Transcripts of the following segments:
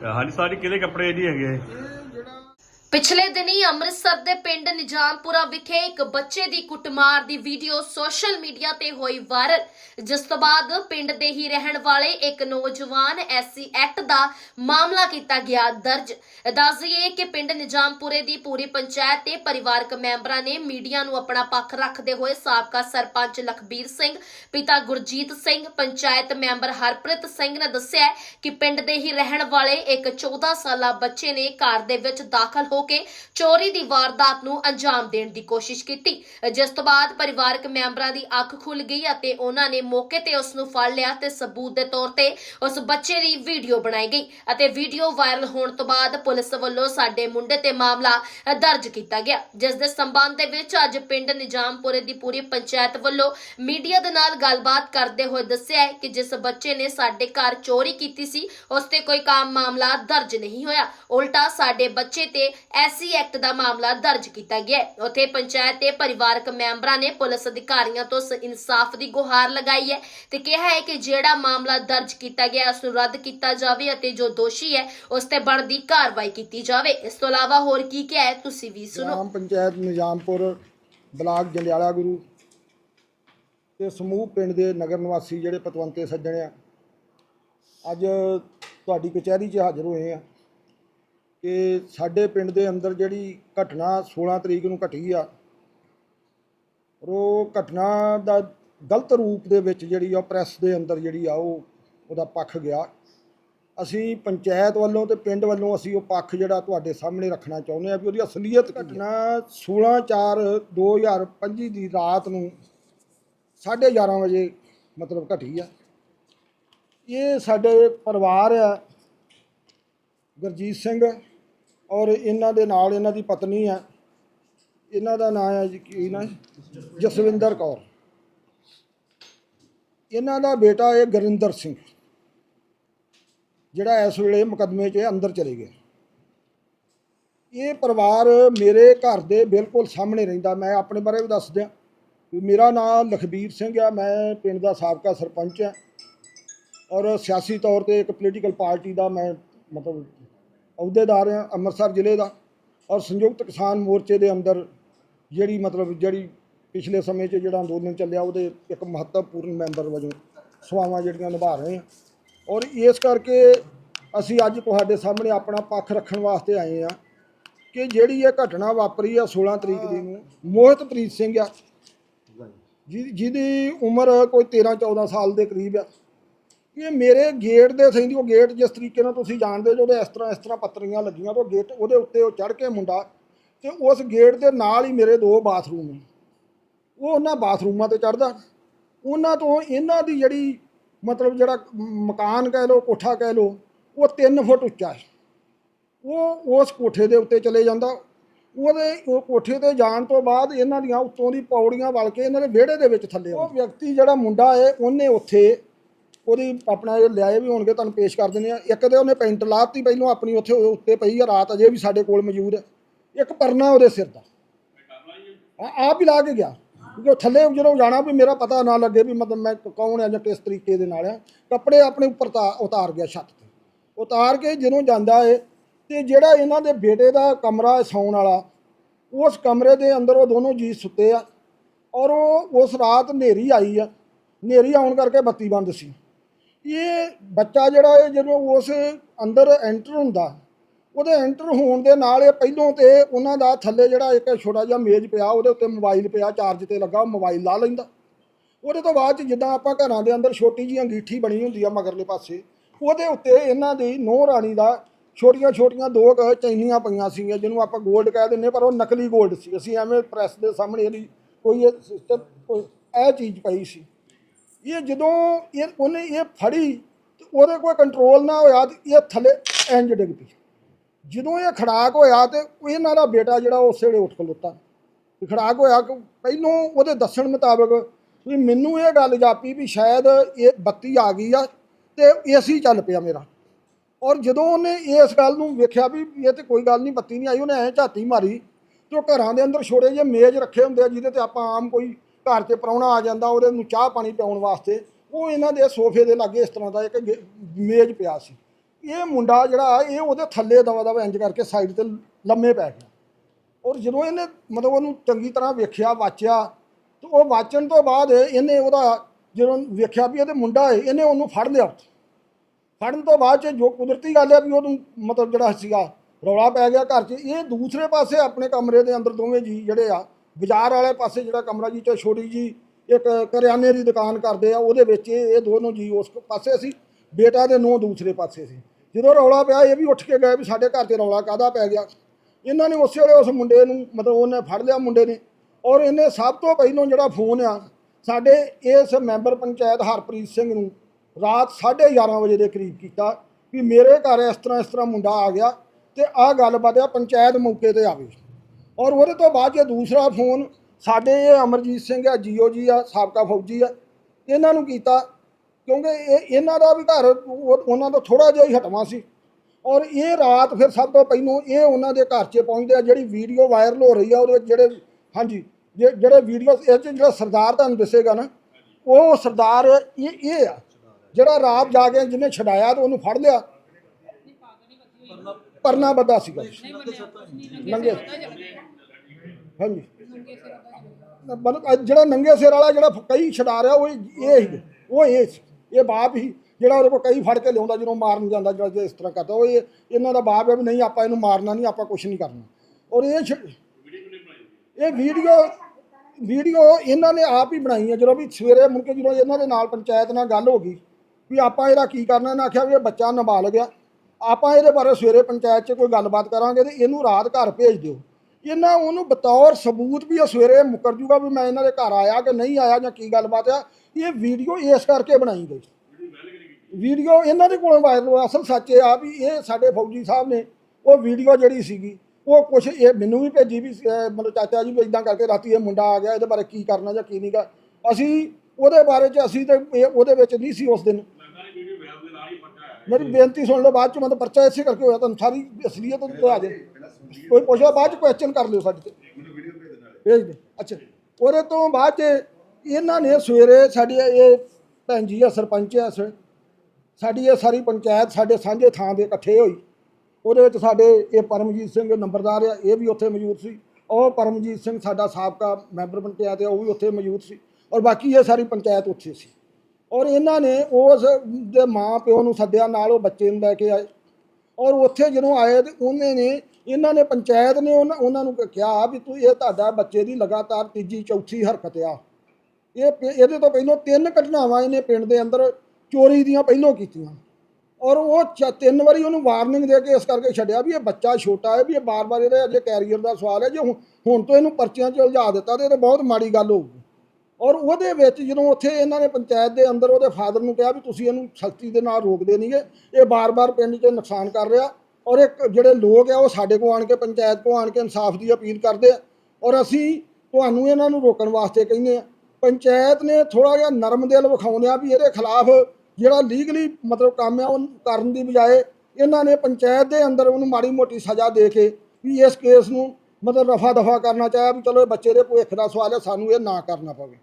ਹਾਂਜੀ ਸਾਰੇ ਕਿਹੜੇ ਕੱਪੜੇ ਜੀ ਹੈਗੇ? ਇਹ ਪਿਛਲੇ ਦਿਨੀ ਅੰਮ੍ਰਿਤਸਰ ਦੇ ਪਿੰਡ ਨਿਜਾਮਪੁਰਾ ਵਿਖੇ ਇੱਕ ਬੱਚੇ ਦੀ ਕੁੱਟਮਾਰ ਦੀ ਵੀਡੀਓ ਸੋਸ਼ਲ ਮੀਡੀਆ ਤੇ ਹੋਈ ਵਾਇਰਲ। ਜਿਸ ਤੋਂ ਬਾਅਦ ਪਿੰਡ ਦੇ ਹੀ ਰਹਿਣ ਵਾਲੇ ਇੱਕ ਨੌਜਵਾਨ ਐਸਸੀ ਐਕਟ ਦਾ ਮਾਮਲਾ ਕੀਤਾ ਗਿਆ ਦਰਜ। ਦੱਸ ਦਈਏ ਕਿ ਪਿੰਡ ਨਿਜਾਮਪੁਰੇ ਦੀ ਪੂਰੀ ਪੰਚਾਇਤ ਤੇ ਪਰਿਵਾਰਕ ਮੈਂਬਰਾਂ ਨੇ ਮੀਡੀਆ ਨੂੰ ਆਪਣਾ ਪੱਖ ਰੱਖਦੇ ਹੋਏ ਸਾਬਕਾ ਸਰਪੰਚ ਲਖਬੀਰ ਸਿੰਘ, ਪਿਤਾ ਗੁਰਜੀਤ ਸਿੰਘ, ਪੰਚਾਇਤ ਮੈਂਬਰ ਹਰਪ੍ਰੀਤ ਸਿੰਘ ਨੇ ਦੱਸਿਆ ਕਿ ਪਿੰਡ ਦੇ ਹੀ ਰਹਿਣ ਵਾਲੇ ਇੱਕ 14 ਸਾਲਾ ਬੱਚੇ ਨੇ ਘਰ ਦੇ ਵਿੱਚ ਦਾਖਲ ਹੋ ਕੇ ਚੋਰੀ ਦੀ ਵਾਰਦਾਤ ਨੂੰ ਅੰਜਾਮ ਦੇਣ ਦੀ ਕੋਸ਼ਿਸ਼ ਕੀਤੀ। ਜਿਸ ਤੋਂ ਬਾਅਦ ਪਰਿਵਾਰਕ ਮੈਂਬਰਾਂ ਦੀ ਅੱਖ ਖੁੱਲ ਗਈ ਅਤੇ ਉਹਨਾਂ ਨੇ ਮੌਕੇ ਤੇ ਉਸ ਨੂੰ ਫੜ ਲਿਆ ਤੇ ਸਬੂਤ ਦੇ ਤੌਰ ਤੇ ਉਸ ਬੱਚੇ ਦੀ ਵੀਡੀਓ ਬਣਾਈ ਗਈ ਅਤੇ ਵੀਡੀਓ ਵਾਇਰਲ ਹੋਣ ਤੋਂ ਬਾਅਦ ਪੁਲਿਸ ਵੱਲੋਂ ਸਾਡੇ ਮੁੰਡੇ ਤੇ ਮਾਮਲਾ ਦਰਜ ਕੀਤਾ ਗਿਆ। ਜਿਸ ਦੇ ਸੰਬੰਧ ਦੇ ਵਿੱਚ ਅੱਜ ਪਿੰਡ ਨਿਜਾਮਪੁਰੇ ਦੀ ਪੂਰੀ ਪੰਚਾਇਤ ਵੱਲੋਂ ਮੀਡੀਆ ਦੇ ਨਾਲ ਗੱਲਬਾਤ ਕਰਦੇ ਹੋਏ ਦੱਸਿਆ ਹੈ ਕਿ ਜਿਸ ਬੱਚੇ ਨੇ ਸਾਡੇ ਘਰ ਚੋਰੀ ਕੀਤੀ ਸੀ, ਉਸ ਤੇ ਕੋਈ ਕੰਮ ਮਾਮਲਾ ਦਰਜ ਨਹੀਂ ਹੋਇਆ। ਉਲਟਾ ਸਾਡੇ ਬੱਚੇ ਤੇ ਐਸਸੀ ਐਕਟ ਦਾ ਮਾਮਲਾ ਦਰਜ ਕੀਤਾ ਗਿਆ ਹੈ। ਉੱਥੇ ਪੰਚਾਇਤ ਤੇ ਪਰਿਵਾਰਕ ਮੈਂਬਰਾਂ ਨੇ ਪੁਲਿਸ ਅਧਿਕਾਰੀਆਂ ਤੋਂ ਇਨਸਾਫ ਦੀ ਗੁਹਾਰ ਲਗਾਈ ਹੈ ਤੇ ਕਿਹਾ ਹੈ ਕਿ ਜਿਹੜਾ ਮਾਮਲਾ ਦਰਜ ਕੀਤਾ ਗਿਆ ਉਸ ਨੂੰ ਰੱਦ ਕੀਤਾ ਜਾਵੇ ਅਤੇ ਜੋ ਦੋਸ਼ੀ ਹੈ, ਉਸ ਤੇ ਬਣਦੀ ਕਾਰਵਾਈ ਕੀਤੀ ਜਾਵੇ। ਇਸ ਤੋਂ ਇਲਾਵਾ ਹੋਰ ਕੀ ਕਿਹਾ ਹੈ, ਤੁਸੀਂ ਵੀ ਸੁਣੋ। ਗ੍ਰਾਮ ਪੰਚਾਇਤ ਨਿਜ਼ਾਮਪੁਰ ਬਲਾਕ ਜੰਡਿਆਲਾ ਗੁਰੂ ਤੇ ਸਮੂਹ ਪਿੰਡ ਦੇ ਨਗਰ ਨਿਵਾਸੀ ਜਿਹੜੇ ਪਤਵੰਤੇ ਸੱਜਣ ਆ। ਅੱਜ ਤੁਹਾਡੀ ਕਚਹਿਰੀ 'ਚ ਹਾਜ਼ਰ ਹੋਏ ਆ। ਕਿ ਸਾਡੇ ਪਿੰਡ ਦੇ ਅੰਦਰ ਜਿਹੜੀ ਘਟਨਾ 16 ਤਰੀਕ ਨੂੰ ਘਟੀ ਆ, ਔਰ ਉਹ ਘਟਨਾ ਦਾ ਗਲਤ ਰੂਪ ਦੇ ਵਿੱਚ ਜਿਹੜੀ ਆ, ਪ੍ਰੈਸ ਦੇ ਅੰਦਰ ਜਿਹੜੀ ਆ, ਉਹ, ਉਹਦਾ ਪੱਖ ਗਿਆ। ਅਸੀਂ ਪੰਚਾਇਤ ਵੱਲੋਂ ਤੇ ਪਿੰਡ ਵੱਲੋਂ ਅਸੀਂ ਉਹ ਪੱਖ ਜਿਹੜਾ ਤੁਹਾਡੇ ਸਾਹਮਣੇ ਰੱਖਣਾ ਚਾਹੁੰਦੇ ਆ ਵੀ ਉਹਦੀ ਅਸਲੀਅਤ ਘਟਨਾ 16/4/2025 ਦੀ ਰਾਤ ਨੂੰ 11:30 ਵਜੇ ਮਤਲਬ ਘਟੀ ਆ। ਇਹ ਸਾਡੇ ਪਰਿਵਾਰ ਆ, ਗੁਰਜੀਤ ਸਿੰਘ ਔਰ ਇਹਨਾਂ ਦੇ ਨਾਲ ਇਹਨਾਂ ਦੀ ਪਤਨੀ ਹੈ ਇਹਨਾਂ ਦਾ ਨਾਮ ਹੈ ਜੀ ਕੀ ਨਾ? ਜਸਵਿੰਦਰ ਕੌਰ। ਇਹਨਾਂ ਦਾ ਬੇਟਾ ਹੈ ਗੁਰਿੰਦਰ ਸਿੰਘ, ਜਿਹੜਾ ਇਸ ਵੇਲੇ ਮੁਕੱਦਮੇ 'ਚ ਅੰਦਰ ਚਲੇ ਗਿਆ। ਇਹ ਪਰਿਵਾਰ ਮੇਰੇ ਘਰ ਦੇ ਬਿਲਕੁਲ ਸਾਹਮਣੇ ਰਹਿੰਦਾ। ਮੈਂ ਆਪਣੇ ਬਾਰੇ ਵੀ ਦੱਸ ਦਿਆਂ। ਵੀ ਮੇਰਾ ਨਾਮ ਲਖਬੀਰ ਸਿੰਘ ਆ। ਮੈਂ ਪਿੰਡ ਦਾ ਸਾਬਕਾ ਸਰਪੰਚ ਆ। ਔਰ ਸਿਆਸੀ ਤੌਰ ਤੇ ਇੱਕ ਪੋਲੀਟੀਕਲ ਪਾਰਟੀ ਦਾ ਮੈਂ ਮਤਲਬ ਅਹੁਦੇਦਾਰ ਆ ਅੰਮ੍ਰਿਤਸਰ ਜ਼ਿਲ੍ਹੇ ਦਾ ਔਰ ਸੰਯੁਕਤ ਕਿਸਾਨ ਮੋਰਚੇ ਦੇ ਅੰਦਰ ਜਿਹੜੀ ਮਤਲਬ ਜਿਹੜੀ ਪਿਛਲੇ ਸਮੇਂ 'ਚ ਜਿਹੜਾ ਅੰਦੋਲਨ ਚੱਲਿਆ ਉਹਦੇ ਇੱਕ ਮਹੱਤਵਪੂਰਨ ਮੈਂਬਰ ਵਜੋਂ ਸੇਵਾਵਾਂ ਜਿਹੜੀਆਂ ਨਿਭਾ ਰਹੇ ਆ ਔਰ ਇਸ ਕਰਕੇ ਅਸੀਂ ਅੱਜ ਤੁਹਾਡੇ ਸਾਹਮਣੇ ਆਪਣਾ ਪੱਖ ਰੱਖਣ ਵਾਸਤੇ ਆਏ ਆ ਕਿ ਜਿਹੜੀ ਇਹ ਘਟਨਾ ਵਾਪਰੀ ਆ 16 ਤਰੀਕ ਦੀ ਨੂੰ ਮੋਹਿਤਪ੍ਰੀਤ ਸਿੰਘ ਆ। ਜਿਹਦੀ ਜਿਹਦੀ ਉਮਰ ਕੋਈ 13 14 ਸਾਲ ਦੇ ਕਰੀਬ ਆ। ਇਹ ਮੇਰੇ ਗੇਟ ਦੇ ਸਹੀ ਦੀ ਉਹ ਗੇਟ ਜਿਸ ਤਰੀਕੇ ਨਾਲ ਤੁਸੀਂ ਜਾਣਦੇ ਜੋ ਉਹਦੇ ਇਸ ਤਰ੍ਹਾਂ ਇਸ ਤਰ੍ਹਾਂ ਪੱਤਰੀਆਂ ਲੱਗੀਆਂ ਤੋਂ ਗੇਟ ਉਹਦੇ ਉੱਤੇ ਉਹ ਚੜ ਕੇ ਮੁੰਡਾ ਤੇ ਉਸ ਗੇਟ ਦੇ ਨਾਲ ਹੀ ਮੇਰੇ ਦੋ ਬਾਥਰੂਮ ਨੇ। ਉਹ ਉਹਨਾਂ ਬਾਥਰੂਮਾਂ ਤੇ ਚੜਦਾ ਉਹਨਾਂ ਤੋਂ ਇਹਨਾਂ ਦੀ ਜਿਹੜੀ ਮਤਲਬ ਜਿਹੜਾ ਮਕਾਨ ਕਹਿ ਲਓ, ਕੋਠਾ ਕਹਿ ਲਓ, ਉਹ 3 ਫੁੱਟ ਉੱਚਾ ਹੈ। ਉਹ ਉਸ ਕੋਠੇ ਦੇ ਉੱਤੇ ਚਲੇ ਜਾਂਦਾ। ਉਹਦੇ ਉਹ ਕੋਠੇ ਤੇ ਜਾਣ ਤੋਂ ਬਾਅਦ ਇਹਨਾਂ ਦੀਆਂ ਉੱਤੋਂ ਦੀ ਪੌੜੀਆਂ ਵਲ ਕੇ ਇਹਨਾਂ ਦੇ ਵਿਹੜੇ ਦੇ ਵਿੱਚ ਥੱਲੇ ਉਹ ਵਿਅਕਤੀ ਜਿਹੜਾ ਮੁੰਡਾ ਹੈ, ਉਹਨੇ ਉੱਥੇ ਉਹਦੀ ਆਪਣਾ ਇਹ ਲਿਆਏ ਵੀ ਹੋਣਗੇ, ਤੁਹਾਨੂੰ ਪੇਸ਼ ਕਰ ਦਿੰਦੇ ਆ ਇੱਕ ਤੇ ਉਹਨੇ ਪੈਂਟ ਲਾਤੀ ਪਹਿਲੋਂ ਆਪਣੀ ਉੱਥੇ, ਉੱਤੇ ਪਈ ਆ, ਰਾਤ ਅਜੇ ਵੀ ਸਾਡੇ ਕੋਲ ਮੌਜੂਦ ਹੈ। ਇੱਕ ਪਰਨਾ ਉਹਦੇ ਸਿਰ ਦਾ। ਆ, ਆਪ ਹੀ ਲਾ ਕੇ ਗਿਆ। ਕਿਉਂਕਿ ਉਹ ਥੱਲੇ ਜਦੋਂ ਜਾਣਾ ਵੀ ਮੇਰਾ ਪਤਾ ਨਾ ਲੱਗੇ ਵੀ ਮਤਲਬ ਮੈਂ ਕੌਣ ਆ ਜਾਂ ਕਿਸ ਤਰੀਕੇ ਦੇ ਨਾਲ ਆ। ਕੱਪੜੇ ਆਪਣੇ ਉੱਪਰ ਤਾ- ਉਤਾਰ ਗਿਆ ਛੱਤ ਤੇ। ਉਤਾਰ ਕੇ ਜਦੋਂ ਜਾਂਦਾ ਏ, ਤੇ ਜਿਹੜਾ ਇਹਨਾਂ ਦੇ ਬੇਟੇ ਦਾ ਕਮਰਾ ਹੈ ਸੌਣ ਵਾਲਾ, ਉਸ ਕਮਰੇ ਦੇ ਅੰਦਰ ਉਹ ਦੋਨੋਂ ਜੀ ਸੁੱਤੇ ਆ। ਔਰ ਉਹ ਉਸ ਰਾਤ ਹਨੇਰੀ ਆਈ ਆ। ਹਨੇਰੀ ਆਉਣ ਕਰਕੇ ਬੱਤੀ ਬੰਦ ਸੀ। ਇਹ ਬੱਚਾ ਜਿਹੜਾ ਇਹ ਜਦੋਂ ਉਸ ਅੰਦਰ ਐਂਟਰ ਹੁੰਦਾ, ਉਹਦੇ ਐਂਟਰ ਹੋਣ ਦੇ ਨਾਲ ਇਹ ਪਹਿਲੋਂ ਤੇ ਉਹਨਾਂ ਦਾ ਥੱਲੇ ਜਿਹੜਾ ਇੱਕ ਛੋਟਾ ਜਿਹਾ ਮੇਜ਼ ਪਿਆ, ਉਹਦੇ ਉੱਤੇ ਮੋਬਾਈਲ ਪਿਆ ਚਾਰਜ ਤੇ ਲੱਗਾ, ਉਹ ਮੋਬਾਈਲ ਲਾ ਲੈਂਦਾ। ਉਹਦੇ ਤੋਂ ਬਾਅਦ 'ਚ ਜਿੱਦਾਂ ਆਪਾਂ ਘਰਾਂ ਦੇ ਅੰਦਰ ਛੋਟੀ ਜਿਹੀ ਅੰਗੀਠੀ ਬਣੀ ਹੁੰਦੀ ਆ ਮਗਰਲੇ ਪਾਸੇ, ਉਹਦੇ ਉੱਤੇ ਇਹਨਾਂ ਦੀ ਨੋਹ ਰਾਣੀ ਦਾ ਛੋਟੀਆਂ ਛੋਟੀਆਂ ਦੋ ਕੁ ਚੈਨੀਆਂ ਪਈਆਂ ਸੀਗੀਆਂ, ਜਿਹਨੂੰ ਆਪਾਂ 골ਡ ਕਹਿ ਦਿੰਦੇ ਪਰ ਉਹ ਨਕਲੀ 골ਡ ਸੀ। ਅਸੀਂ ਐਵੇਂ ਪ੍ਰੈਸ ਦੇ ਸਾਹਮਣੇ ਇਹਦੀ ਕੋਈ ਇਹ ਸਿਸਟਮ ਕੋਈ ਇਹ ਚੀਜ਼ ਪਈ ਸੀ। ਇਹ ਜਦੋਂ ਇਹ ਉਹਨੇ ਇਹ ਫੜੀ ਤੇ ਉਹਦੇ ਕੋਈ ਕੰਟਰੋਲ ਨਾ ਹੋਇਆ ਤੇ ਇਹ ਥੱਲੇ ਇੰਜ ਡਿੱਗ ਪਈ। ਜਦੋਂ ਇਹ ਖੜਾਕ ਹੋਇਆ ਤੇ ਇਹਨਾਂ ਦਾ ਬੇਟਾ ਜਿਹੜਾ ਉਸ ਵੇਲੇ ਉੱਠ ਖਲੋਤਾ ਵੀ ਖੜਾਕ ਹੋਇਆ ਕਿ ਪਹਿਲੋਂ ਉਹਦੇ ਦੱਸਣ ਮੁਤਾਬਕ ਵੀ ਮੈਨੂੰ ਇਹ ਗੱਲ ਜਾਪੀ ਵੀ ਸ਼ਾਇਦ ਇਹ ਬੱਤੀ ਆ ਗਈ ਆ ਤੇ ਏਸੀ ਚੱਲ ਪਿਆ ਮੇਰਾ। ਔਰ ਜਦੋਂ ਉਹਨੇ ਇਸ ਗੱਲ ਨੂੰ ਵੇਖਿਆ ਵੀ ਇਹ ਤੇ ਕੋਈ ਗੱਲ ਨਹੀਂ, ਬੱਤੀ ਨਹੀਂ ਆਈ, ਉਹਨੇ ਐਂ ਝਾਤੀ ਮਾਰੀ ਤੇ ਉਹ ਘਰਾਂ ਦੇ ਅੰਦਰ ਛੋੜੇ ਜਿਹੇ ਮੇਜ਼ ਰੱਖੇ ਹੁੰਦੇ ਆ ਜਿਹਦੇ ਤੇ ਆਪਾਂ ਆਮ ਕੋਈ ਘਰ 'ਚ ਪ੍ਰਾਹੁਣਾ ਆ ਜਾਂਦਾ, ਉਹਦੇ ਨੂੰ ਚਾਹ ਪਾਣੀ ਪਿਆਉਣ ਵਾਸਤੇ, ਉਹ ਇਹਨਾਂ ਦੇ ਸੋਫੇ ਦੇ ਲਾਗੇ ਇਸ ਤਰ੍ਹਾਂ ਦਾ ਇੱਕ ਗੇ- ਮੇਜ਼ ਪਿਆ ਸੀ। ਇਹ ਮੁੰਡਾ ਜਿਹੜਾ ਇਹ ਉਹਦੇ ਥੱਲੇ ਦਵਾ ਦਵਾ ਇੰਜ ਕਰਕੇ ਸਾਈਡ ਤੇ ਲੰਮੇ ਪੈ ਗਿਆ। ਔਰ ਜਦੋਂ ਇਹਨੇ ਮਤਲਬ ਉਹਨੂੰ ਚੰਗੀ ਤਰ੍ਹਾਂ ਵੇਖਿਆ, ਵਾਚਿਆ, ਤੇ ਉਹ ਵਾਚਣ ਤੋਂ ਬਾਅਦ ਇਹਨੇ ਉਹਦਾ ਜਦੋਂ ਵੇਖਿਆ ਵੀ ਇਹਦੇ ਮੁੰਡਾ ਹੈ ਇਹਨੇ ਉਹਨੂੰ ਫੜ ਲਿਆ ਫੜਨ ਤੋਂ ਬਾਅਦ ਚ ਜੋ ਕੁਦਰਤੀ ਗੱਲ ਹੈ ਵੀ ਉਹਨੂੰ ਮਤਲਬ ਜਿਹੜਾ ਸੀਗਾ ਰੌਲਾ ਪੈ ਗਿਆ ਘਰ 'ਚ, ਇਹ ਦੂਸਰੇ ਪਾਸੇ ਆਪਣੇ ਕਮਰੇ ਦੇ ਅੰਦਰ ਦੋਵੇਂ ਜੀ ਜਿਹੜੇ ਆ ਬਾਜ਼ਾਰ ਵਾਲੇ ਪਾਸੇ ਜਿਹੜਾ ਕਮਰਾ ਜੀ ਤੇ ਛੋਟੀ ਜੀ, ਇੱਕ ਕਰਿਆਨੇ ਦੀ ਦੁਕਾਨ ਕਰਦੇ ਆ, ਉਹਦੇ ਵਿੱਚ ਇਹ ਦੋਨੋਂ ਜੀ ਉਸ ਪਾਸੇ ਸੀ, ਬੇਟਾ ਦੇ ਨੋ ਦੂਸਰੇ ਪਾਸੇ ਸੀ। ਜਦੋਂ ਰੌਲਾ ਪਿਆ, ਇਹ ਵੀ ਉੱਠ ਕੇ ਗਏ ਵੀ ਸਾਡੇ ਘਰ 'ਤੇ ਰੌਲਾ ਕਾਦਾ ਪੈ ਗਿਆ? ਇਹਨਾਂ ਨੇ ਉਸੇ ਵੇਲੇ ਉਸ ਮੁੰਡੇ ਨੂੰ, ਮਤਲਬ ਉਹਨੇ ਫੜ ਲਿਆ ਮੁੰਡੇ ਨੇ, ਔਰ ਇਹਨੇ ਸਭ ਤੋਂ ਪਹਿਲਾਂ ਜਿਹੜਾ ਫੋਨ ਆ, ਸਾਡੇ ਇਸ ਮੈਂਬਰ ਪੰਚਾਇਤ ਹਰਪ੍ਰੀਤ ਸਿੰਘ ਨੂੰ ਰਾਤ 11:30 ਵਜੇ ਦੇ ਕਰੀਬ ਕੀਤਾ ਵੀ ਮੇਰੇ ਘਰ ਇਸ ਤਰ੍ਹਾਂ ਇਸ ਤਰ੍ਹਾਂ ਮੁੰਡਾ ਆ ਗਿਆ ਤੇ ਆਹ ਗੱਲਬਾਤ ਆ, ਪੰਚਾਇਤ ਮੌਕੇ ਤੇ ਆਵੇ। ਔਰ ਉਹਦੇ ਤੋਂ ਬਾਅਦ ਜੇ ਦੂਸਰਾ ਫੋਨ ਸਾਡੇ ਇਹ ਅਮਰਜੀਤ ਸਿੰਘ ਆ ਜੀਓ ਜੀ ਆ ਸਾਬਕਾ ਫੌਜੀ ਆ ਇਹਨਾਂ ਨੂੰ ਕੀਤਾ ਕਿਉਂਕਿ ਇਹ ਇਹਨਾਂ ਦਾ ਵੀ ਘਰ ਉਹ- ਉਹਨਾਂ ਦਾ ਥੋੜਾ ਜਿਹਾ ਹੀ ਹਟਵਾ ਸੀ। ਔਰ ਇਹ ਰਾਤ ਫਿਰ ਸਭ ਤੋਂ ਪਹਿਲੋਂ ਇਹ ਉਹਨਾਂ ਦੇ ਘਰ 'ਚ ਪਹੁੰਚਦੇ ਆ ਜਿਹੜੀ ਵੀਡੀਓ ਵਾਇਰਲ ਹੋ ਰਹੀ ਆ ਉਹਦੇ ਜਿਹੜੇ ਹਾਂਜੀ ਜੇ- ਜਿਹੜੇ ਵੀਡੀਓ ਇਹ 'ਚ ਜਿਹੜਾ ਸਰਦਾਰ ਤੁਹਾਨੂੰ ਦੱਸੇਗਾ ਨਾ ਉਹ ਸਰਦਾਰ ਇਹ ਇਹ ਆ ਜਿਹੜਾ ਰਾਤ ਜਾ ਕੇ ਜਿਹਨੇ ਛਡਾਇਆ ਤੇ ਉਹਨੂੰ ਫੜ ਲਿਆ। ਪਰਨਾ ਬੱਦਾ ਸੀਗਾ। ਨੰਗੇ ਹਾਂਜੀ। ਮਤਲਬ ਅੱਜ ਜਿਹੜਾ ਨੰਗੇ ਸਿਰ ਵਾਲਾ, ਜਿਹੜਾ ਕਈ ਛਡਾ ਰਿਹਾ, ਉਹ ਇਹ ਹੀ ਉਹ ਇਹ ਇਹ ਬਾਪ ਹੀ ਜਿਹੜਾ ਉਹਦੇ ਕੋਲ ਕਈ ਫੜ ਕੇ ਲਿਆਉਂਦਾ ਜਦੋਂ ਮਾਰਨ ਜਾਂਦਾ, ਜਿਹੜਾ ਜੇ ਇਸ ਤਰ੍ਹਾਂ ਕਰਦਾ, ਉਹ ਇਹ ਇਹਨਾਂ ਦਾ ਬਾਪ ਹੈ ਵੀ ਨਹੀਂ, ਆਪਾਂ ਇਹਨੂੰ ਮਾਰਨਾ ਨਹੀਂ, ਆਪਾਂ ਕੁਝ ਨਹੀਂ ਕਰਨਾ। ਔਰ ਇਹ ਛ- ਇਹ ਵੀਡੀਓ ਵੀਡੀਓ ਇਹਨਾਂ ਨੇ ਆਪ ਹੀ ਬਣਾਈ ਹੈ। ਜਦੋਂ ਵੀ ਸਵੇਰੇ ਮੁੜ ਕੇ ਜਦੋਂ ਇਹਨਾਂ ਦੇ ਨਾਲ ਪੰਚਾਇਤ ਨਾਲ ਗੱਲ ਹੋ ਗਈ, ਵੀ ਆਪਾਂ ਇਹਦਾ ਕੀ ਕਰਨਾ, ਇਹਨਾਂ ਆਖਿਆ ਵੀ ਇਹ ਬੱਚਾ ਨਾਬਾਲਗ ਆ। ਆਪਾਂ ਇਹਦੇ ਬਾਰੇ ਸਵੇਰੇ ਪੰਚਾਇਤ 'ਚ ਕੋਈ ਗੱਲਬਾਤ ਕਰਾਂਗੇ ਤੇ ਇਹਨੂੰ ਰਾਤ ਘਰ ਭੇਜ ਦਿਓ। ਇਹਨਾਂ ਉਹਨੂੰ ਬਤੌਰ ਸਬੂਤ ਵੀ ਉਹ ਸਵੇਰੇ ਮੁਕਰ ਜੂਗਾ ਵੀ ਮੈਂ ਇਹਨਾਂ ਦੇ ਘਰ ਆਇਆ ਕਿ ਨਹੀਂ ਆਇਆ ਜਾਂ ਕੀ ਗੱਲਬਾਤ ਆ, ਇਹ ਵੀਡੀਓ ਇਸ ਕਰਕੇ ਬਣਾਈ ਗਈ। ਵੀਡੀਓ ਇਹਨਾਂ ਦੇ ਕੋਲੋਂ ਵਾਇਰਲ ਹੋਇਆ। ਅਸਲ ਸੱਚ ਇਹ ਆ ਵੀ ਇਹ ਸਾਡੇ ਫੌਜੀ ਸਾਹਿਬ ਨੇ ਉਹ ਵੀਡੀਓ ਜਿਹੜੀ ਸੀਗੀ, ਉਹ ਕੁਛ ਇਹ ਮੈਨੂੰ ਵੀ ਭੇਜੀ ਵੀ ਮਤਲਬ ਚਾਚਾ ਜੀ ਵੀ ਇਦਾਂ ਕਰਕੇ ਰਾਤੀ ਇਹ ਮੁੰਡਾ ਆ ਗਿਆ, ਇਹਦੇ ਬਾਰੇ ਕੀ ਕਰਨਾ ਜਾਂ ਕੀ ਨਹੀਂਗਾ ਅਸੀਂ ਉਹਦੇ ਬਾਰੇ ਚ ਅਸੀਂ ਤੇ ਇਹ ਉਹਦੇ ਵਿੱਚ ਨਹੀਂ ਸੀ ਉਸ ਦਿਨ। ਮੇਰੀ ਬੇਨਤੀ ਸੁਣ ਲਓ ਬਾਅਦ ਚ ਮਤਲਬ ਪਰਚਾ ਇਸੇ ਕਰਕੇ ਹੋਇਆ ਤੁਹਾਨੂੰ ਸਾਰੀ ਅਸਲੀਅਤ ਤੋਂ ਆ ਜਾਏ ਕੋਈ ਪੁੱਛੋ ਬਾਅਦ ਚ ਕੁਐਸਚਨ ਕਰ ਲਿਓ ਸਾਡੇ ਤੇ। ਭੇਜ ਦੇ ਅੱਛਾ ਉਹਦੇ ਤੋਂ ਬਾਅਦ ਚ ਇਹਨਾਂ ਨੇ ਸਵੇਰੇ ਸਾਡੀ ਇਹ ਭੈਣ ਜੀ ਆ ਸਰਪੰਚ ਆ ਸਾਡੀ ਇਹ ਸਾਰੀ ਪੰਚਾਇਤ ਸਾਡੇ ਸਾਂਝੇ ਥਾਂ ਦੇ ਇਕੱਠੇ ਹੋਈ। ਉਹਦੇ ਵਿੱਚ ਸਾਡੇ ਇਹ ਪਰਮਜੀਤ ਸਿੰਘ ਨੰਬਰਦਾਰ ਆ ਇਹ ਵੀ ਉੱਥੇ ਮੌਜੂਦ ਸੀ। ਉਹ ਪਰਮਜੀਤ ਸਿੰਘ ਸਾਡਾ ਸਾਬਕਾ ਮੈਂਬਰ ਪੰਚਾਇਤ ਆ ਉਹ ਵੀ ਉੱਥੇ ਮੌਜੂਦ ਸੀ। ਔਰ ਬਾਕੀ ਇਹ ਸਾਰੀ ਪੰਚਾਇਤ ਉੱਥੇ ਸੀ। ਔਰ ਇਹਨਾਂ ਨੇ ਉਸ ਦੇ ਮਾਂ ਪਿਓ ਨੂੰ ਸੱਦਿਆ, ਨਾਲ ਉਹ ਬੱਚੇ ਨੂੰ ਲੈ ਕੇ ਆਏ। ਔਰ ਉੱਥੇ ਜਦੋਂ ਆਏ ਤੇ ਉਹਨੇ ਨੇ, ਇਹਨਾਂ ਨੇ ਪੰਚਾਇਤ ਨੇ ਉਹਨਾਂ ਉਹਨਾਂ ਨੂੰ ਕਿਹਾ ਵੀ ਤੂੰ ਇਹ ਤੁਹਾਡਾ ਬੱਚੇ ਦੀ ਲਗਾਤਾਰ ਤੀਜੀ, ਚੌਥੀ ਹਰਕਤ ਆ। ਇਹ ਪ- ਇਹਦੇ ਤੋਂ ਪਹਿਲਾਂ ਤਿੰਨ ਘਟਨਾਵਾਂ ਇਹਨੇ ਪਿੰਡ ਦੇ ਅੰਦਰ ਚੋਰੀ ਦੀਆਂ ਪਹਿਲਾਂ ਕੀਤੀਆਂ। ਔਰ ਉਹ ਚ- ਤਿੰਨ ਵਾਰੀ ਉਹਨੂੰ ਵਾਰਨਿੰਗ ਦੇ ਕੇ ਇਸ ਕਰਕੇ ਛੱਡਿਆ ਵੀ ਇਹ ਬੱਚਾ ਛੋਟਾ ਹੈ, ਵੀ ਇਹ ਬਾਰ-ਬਾਰ ਇਹਦੇ ਅਜੇ ਕੈਰੀਅਰ ਦਾ ਸਵਾਲ ਹੈ, ਜੇ ਹੁਣ- ਹੁਣ ਤੋਂ ਇਹਨੂੰ ਪਰਚੀਆਂ 'ਚ ਉਲਝਾ ਦਿੱਤਾ ਤੇ ਇਹ ਤਾਂ ਬਹੁਤ ਮਾੜੀ ਗੱਲ ਹੋਊਗੀ। ਔਰ ਉਹਦੇ ਵਿੱਚ ਜਦੋਂ ਉੱਥੇ ਇਹਨਾਂ ਨੇ ਪੰਚਾਇਤ ਦੇ ਅੰਦਰ ਉਹਦੇ ਫਾਦਰ ਨੂੰ ਕਿਹਾ ਵੀ ਤੁਸੀਂ ਇਹਨੂੰ ਸਖਤੀ ਦੇ ਨਾਲ ਰੋਕਦੇ ਨਹੀਂਗੇ ਇਹ ਬਾਰ-ਬਾਰ ਪਿੰਡ 'ਚ ਨੁਕਸਾਨ ਕਰ ਰਿਹਾ ਔਰ ਇਹ ਜਿਹੜੇ ਲੋਕ ਆ ਉਹ ਸਾਡੇ ਕੋਲ ਆਣ ਕੇ ਪੰਚਾਇਤ ਕੋਲ ਆਣ ਕੇ ਇਨਸਾਫ ਦੀ ਅਪੀਲ ਕਰਦੇ ਆ ਔਰ ਅਸੀਂ ਤੁਹਾਨੂੰ ਇਹਨਾਂ ਨੂੰ ਰੋਕਣ ਵਾਸਤੇ ਕਹਿੰਦੇ ਆ। ਪੰਚਾਇਤ ਨੇ ਥੋੜਾ ਜਿਹਾ ਨਰਮ ਦਿਲ ਵਿਖਾਉਂਦੇ ਆ ਵੀ ਇਹਦੇ ਖਿਲਾਫ ਜਿਹੜਾ ਲੀਗਲੀ ਮਤਲਬ ਕੰਮ ਆ ਉਹ ਕਰਨ ਦੀ ਬਜਾਏ ਇਹਨਾਂ ਨੇ ਪੰਚਾਇਤ ਦੇ ਅੰਦਰ ਉਹਨੂੰ ਮਾੜੀ ਮੋਟੀ ਸਜ਼ਾ ਦੇ ਕੇ ਵੀ ਇਸ ਕੇਸ ਨੂੰ ਮਤਲਬ ਰਫਾ ਦਫਾ ਕਰਨਾ ਚਾਹਿਆ ਵੀ ਚਲੋ ਇਹ ਬੱਚੇ ਦੇ ਭਵਿੱਖ ਦਾ ਸਵਾਲ ਹੈ, ਸਾਨੂੰ ਇਹ ਨਾ ਕਰਨਾ ਪਵੇ।